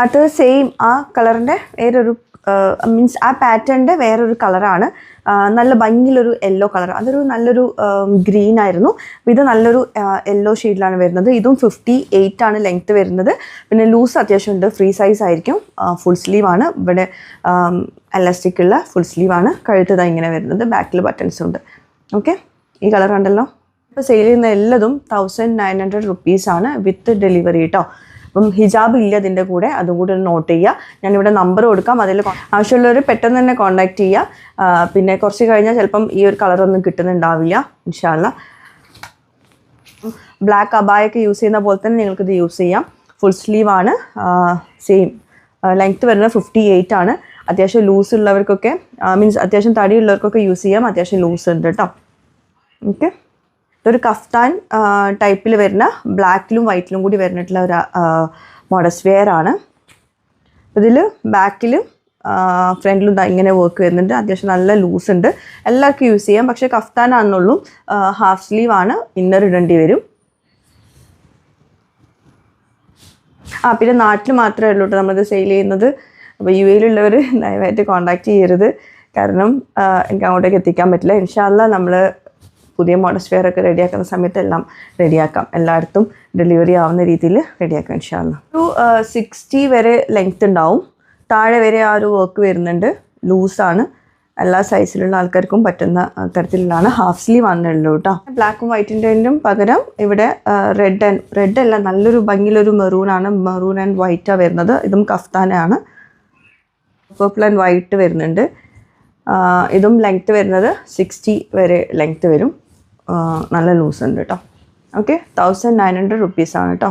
അടുത്തത് സെയിം ആ കളറിന്റെ വേറൊരു മീൻസ് ആ പാറ്റേണിന്റെ വേറൊരു കളറാണ് നല്ല ഭംഗിയിലൊരു യെല്ലോ കളർ അതൊരു നല്ലൊരു ഗ്രീൻ ആയിരുന്നു. ഇത് നല്ലൊരു യെല്ലോ ഷെയ്ഡിലാണ് വരുന്നത്. ഇതും ഫിഫ്റ്റി എയ്റ്റ് ആണ് ലെങ്ത്ത് വരുന്നത്. പിന്നെ ലൂസ് അത്യാവശ്യം ഉണ്ട്. ഫ്രീ സൈസ് ആയിരിക്കും. ഫുൾ സ്ലീവ് ആണ്. ഇവിടെ എലാസ്റ്റിക് ഉള്ള ഫുൾ സ്ലീവ് ആണ്. കഴുത്തത് ഇങ്ങനെ വരുന്നത്. ബാക്കിൽ ബട്ടൺസ് ഉണ്ട്. ഓക്കെ ഈ കളർ ഉണ്ടല്ലോ ഇപ്പോൾ സെയിൽ ചെയ്യുന്ന എല്ലതും തൗസൻഡ് നയൻ ഹൺഡ്രഡ് റുപ്പീസാണ് വിത്ത് ഡെലിവറി കേട്ടോ അപ്പം ഹിജാബ് ഇല്ല ഇതിന്റെ കൂടെ. അതും കൂടി ഒന്ന് നോട്ട് ചെയ്യുക ഞാനിവിടെ നമ്പർ കൊടുക്കാം. അതിൽ ആവശ്യമുള്ളവർ പെട്ടെന്ന് തന്നെ കോൺടാക്റ്റ് ചെയ്യുക പിന്നെ കുറച്ച് കഴിഞ്ഞാൽ ചിലപ്പം ഈ ഒരു കളറൊന്നും കിട്ടുന്നുണ്ടാവില്ല ഇൻഷാല്ല ബ്ലാക്ക് അബായൊക്കെ യൂസ് ചെയ്യുന്ന പോലെ തന്നെ നിങ്ങൾക്കിത് യൂസ് ചെയ്യാം. ഫുൾ സ്ലീവ് ആണ്. സെയിം ലെങ്ത്ത് വരുന്നത് ഫിഫ്റ്റി എയ്റ്റ് ആണ്. അത്യാവശ്യം ലൂസ് ഉള്ളവർക്കൊക്കെ മീൻസ് അത്യാവശ്യം തടിയുള്ളവർക്കൊക്കെ യൂസ് ചെയ്യാം. അത്യാവശ്യം ലൂസ് ഉണ്ട് കേട്ടോ ഓക്കെ ഇതൊരു കഫ്താൻ ടൈപ്പിൽ വരുന്ന ബ്ലാക്കിലും വൈറ്റിലും കൂടി വരുന്നിട്ടുള്ള ഒരു മോഡസ്റ്റ് വെയർ ആണ്. ഇതിൽ ബാക്കിലും ഫ്രണ്ടിലും ഇങ്ങനെ വർക്ക് വരുന്നുണ്ട്. അത്യാവശ്യം നല്ല ലൂസ് ഉണ്ട്. എല്ലാവർക്കും യൂസ് ചെയ്യാം. പക്ഷേ കഫ്താൻ ആണെന്നുള്ളൂ. ഹാഫ് സ്ലീവ് ആണ്. ഇന്നർ ഇടേണ്ടി വരും. ആ പിന്നെ നാട്ടിൽ മാത്രമേ ഉള്ളൂ കേട്ടോ. നമ്മളിത് സെയിൽ ചെയ്യുന്നത്. അപ്പോൾ യു എയിലുള്ളവർ ദയവായിട്ട് കോൺടാക്ട് ചെയ്യരുത്. കാരണം എനിക്ക് അങ്ങോട്ടേക്ക് എത്തിക്കാൻ പറ്റില്ല. ഇൻഷാല്ല നമ്മൾ പുതിയ മോഡസ്റ്റ് വെയർ ഒക്കെ റെഡിയാക്കുന്ന സമയത്ത് എല്ലാം റെഡിയാക്കാം എല്ലായിടത്തും ഡെലിവറി ആവുന്ന രീതിയിൽ റെഡിയാക്കാം ഇൻഷാല്ല ഒരു സിക്സ്റ്റി വരെ ലെങ്ത് ഉണ്ടാവും. താഴെ വരെ ആ ഒരു വർക്ക് വരുന്നുണ്ട്. ലൂസാണ് എല്ലാ സൈസിലുള്ള ആൾക്കാർക്കും പറ്റുന്ന തരത്തിലുള്ളതാണ്. ഹാഫ് സ്ലീവ് ആണുള്ളൂ കേട്ടോ ബ്ലാക്കും വൈറ്റിന്റെയും പകരം ഇവിടെ റെഡ് ആൻഡ് റെഡ് അല്ല നല്ലൊരു ഭംഗിയിലൊരു മെറൂൺ ആണ്. മെറൂൺ ആൻഡ് വൈറ്റാണ് വരുന്നത്. ഇതും കഫ്താനാണ് പേർപ്പിൾ ആൻഡ് വൈറ്റ് വരുന്നുണ്ട്. ഇതും ലെങ്ത്ത് വരുന്നത് സിക്സ്റ്റി വരെ ലെങ്ത്ത് വരും. നല്ല ലൂസ് ഉണ്ട് കേട്ടോ ഓക്കെ തൗസൻഡ് നയൻ ഹൺഡ്രഡ് റുപ്പീസാണ് കേട്ടോ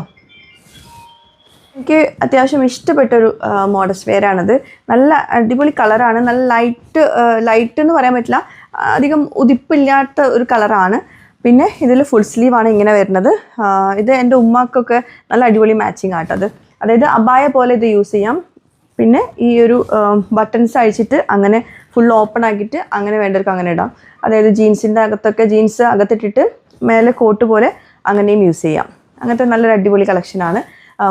എനിക്ക് അത്യാവശ്യം ഇഷ്ടപ്പെട്ടൊരു മോഡസ് വെയറാണത് നല്ല അടിപൊളി കളറാണ് നല്ല ലൈറ്റ് ലൈറ്റ് എന്ന് പറയാൻ പറ്റില്ല. അധികം ഉതിപ്പില്ലാത്ത ഒരു കളറാണ് പിന്നെ ഇതിൽ ഫുൾ സ്ലീവാണ് ഇങ്ങനെ വരുന്നത്. ഇത് എന്റെ ഉമ്മാക്കൊക്കെ നല്ല അടിപൊളി മാച്ചിങ് ആട്ടത് അതായത് അബായ പോലെ ഇത് യൂസ് ചെയ്യാം. പിന്നെ ഈ ഒരു ബട്ടൺസ് അഴിച്ചിട്ട് അങ്ങനെ ഫുൾ ഓപ്പൺ ആക്കിയിട്ട് അങ്ങനെ വേണ്ടവർക്ക് അങ്ങനെ ഇടാം. അതായത് ജീൻസിന്റെ അകത്തൊക്കെ ജീൻസ് അകത്തിട്ടിട്ട് മേലെ കോട്ട് പോലെ അങ്ങനെയും യൂസ് ചെയ്യാം. അങ്ങനത്തെ നല്ലൊരു അടിപൊളി കളക്ഷനാണ്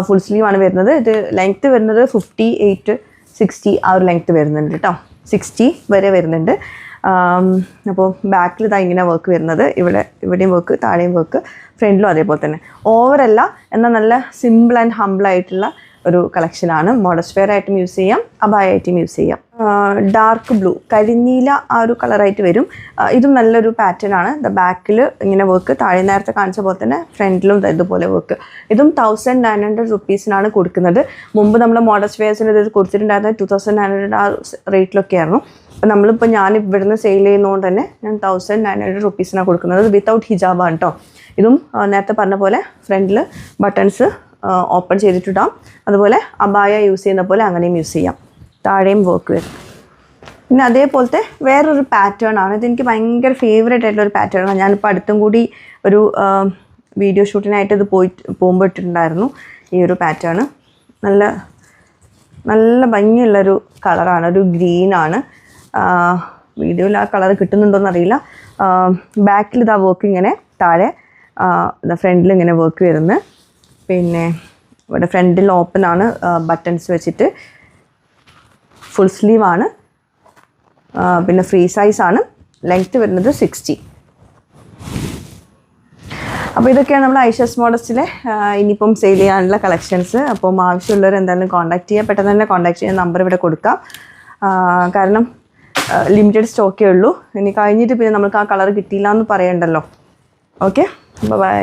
ഫുൾ സ്ലീവ് ആണ് വരുന്നത്. ഇത് ലെങ്ത്ത് വരുന്നത് ഫിഫ്റ്റി എയ്റ്റ് സിക്സ്റ്റി ആ ഒരു ലെങ്ത്ത് വരുന്നുണ്ട് കേട്ടോ സിക്സ്റ്റി വരെ വരുന്നുണ്ട്. അപ്പോൾ ബാക്കിൽ ഇതാ ഇങ്ങനെ വർക്ക് വരുന്നത്. ഇവിടെ ഇവിടെയും വർക്ക് താഴെയും വർക്ക് ഫ്രണ്ടിലും അതേപോലെ തന്നെ. ഓവറല്ല എന്നാൽ നല്ല സിമ്പിൾ ആൻഡ് ഹംബിൾ ആയിട്ടുള്ള ഒരു കളക്ഷനാണ് മോഡസ്റ്റ് വെയർ യൂസ് ചെയ്യാം അബായായിട്ടും യൂസ് ചെയ്യാം. ഡാർക്ക് ബ്ലൂ കരിനീല ആ ഒരു കളറായിട്ട് വരും. ഇതും നല്ലൊരു പാറ്റേൺ ആണ്. ദ ബാക്കിൽ ഇങ്ങനെ വർക്ക് താഴെ നേരത്തെ കാണിച്ച പോലെ തന്നെ ഫ്രണ്ടിലും ഇതുപോലെ വർക്ക് ഇതും തൗസൻഡ് നയൻ ഹൺഡ്രഡ് റുപ്പീസിനാണ് കൊടുക്കുന്നത്. മുമ്പ് നമ്മൾ മോഡസ്റ്റ് ഇത് കൊടുത്തിട്ടുണ്ടായിരുന്നത് ടു തൗസൻഡ് നയൻ ഹൺഡ്രഡ് ആ റേറ്റിലൊക്കെ ആയിരുന്നു അപ്പോൾ നമ്മളിപ്പോൾ ഞാൻ ഇവിടുന്ന് സെയിൽ ചെയ്യുന്നതുകൊണ്ട് തന്നെ ഞാൻ തൗസൻഡ് നയൻ ഹൺഡ്രഡ് റുപ്പീസിനാണ് കൊടുക്കുന്നത്. വിത്തൗട്ട് ഹിജാബാണ് കേട്ടോ ഇതും നേരത്തെ പറഞ്ഞ പോലെ ഫ്രണ്ടിൽ ബട്ടൺസ് ഓപ്പൺ ചെയ്തിട്ടിടാം. അതുപോലെ അബായ യൂസ് ചെയ്യുന്ന പോലെ അങ്ങനെയും യൂസ് ചെയ്യാം. താഴെയും വർക്ക് വരും. പിന്നെ അതേപോലത്തെ വേറൊരു പാറ്റേൺ ആണ്. ഇതെനിക്ക് ഭയങ്കര ഫേവറേറ്റ് ആയിട്ടുള്ള ഒരു പാറ്റേൺ ആണ്. ഞാനിപ്പോൾ അടുത്തും കൂടി ഒരു വീഡിയോ ഷൂട്ടിനായിട്ട് ഇത് പോയി പോകുമ്പോൾ ഇട്ടിട്ടുണ്ടായിരുന്നു. ഈ ഒരു പാറ്റേൺ നല്ല നല്ല ഭംഗിയുള്ളൊരു കളറാണ് ഒരു ഗ്രീനാണ് വീഡിയോയിൽ ആ കളർ കിട്ടുന്നുണ്ടോയെന്ന് അറിയില്ല. ബാക്കിൽ ഇതാ വർക്ക് ഇങ്ങനെ താഴെ ഫ്രണ്ടിൽ ഇങ്ങനെ വർക്ക് വരുന്നത്. പിന്നെ ഇവിടെ ഫ്രണ്ടിൽ ഓപ്പൺ ആണ് ബട്ടൺസ് വെച്ചിട്ട്. ഫുൾ സ്ലീവ് ആണ്. പിന്നെ ഫ്രീ സൈസ് ആണ്. ലെങ്ത്ത് വരുന്നത് സിക്സ്റ്റി അപ്പോൾ ഇതൊക്കെയാണ് നമ്മൾ ഐഷസ് മോഡസ്റ്റിലെ ഇനിയിപ്പം സെയിൽ ചെയ്യാനുള്ള കളക്ഷൻസ് അപ്പം ആവശ്യമുള്ളവർ എന്തായാലും കോൺടാക്ട് ചെയ്യുക പെട്ടെന്ന് തന്നെ കോൺടാക്ട് ചെയ്യുന്ന നമ്പർ ഇവിടെ കൊടുക്കാം. കാരണം ലിമിറ്റഡ് സ്റ്റോക്കേ ഉള്ളൂ. ഇനി കഴിഞ്ഞിട്ട് പിന്നെ നമുക്ക് ആ കളർ കിട്ടിയില്ല എന്ന് പറയണ്ടല്ലോ. Okay bye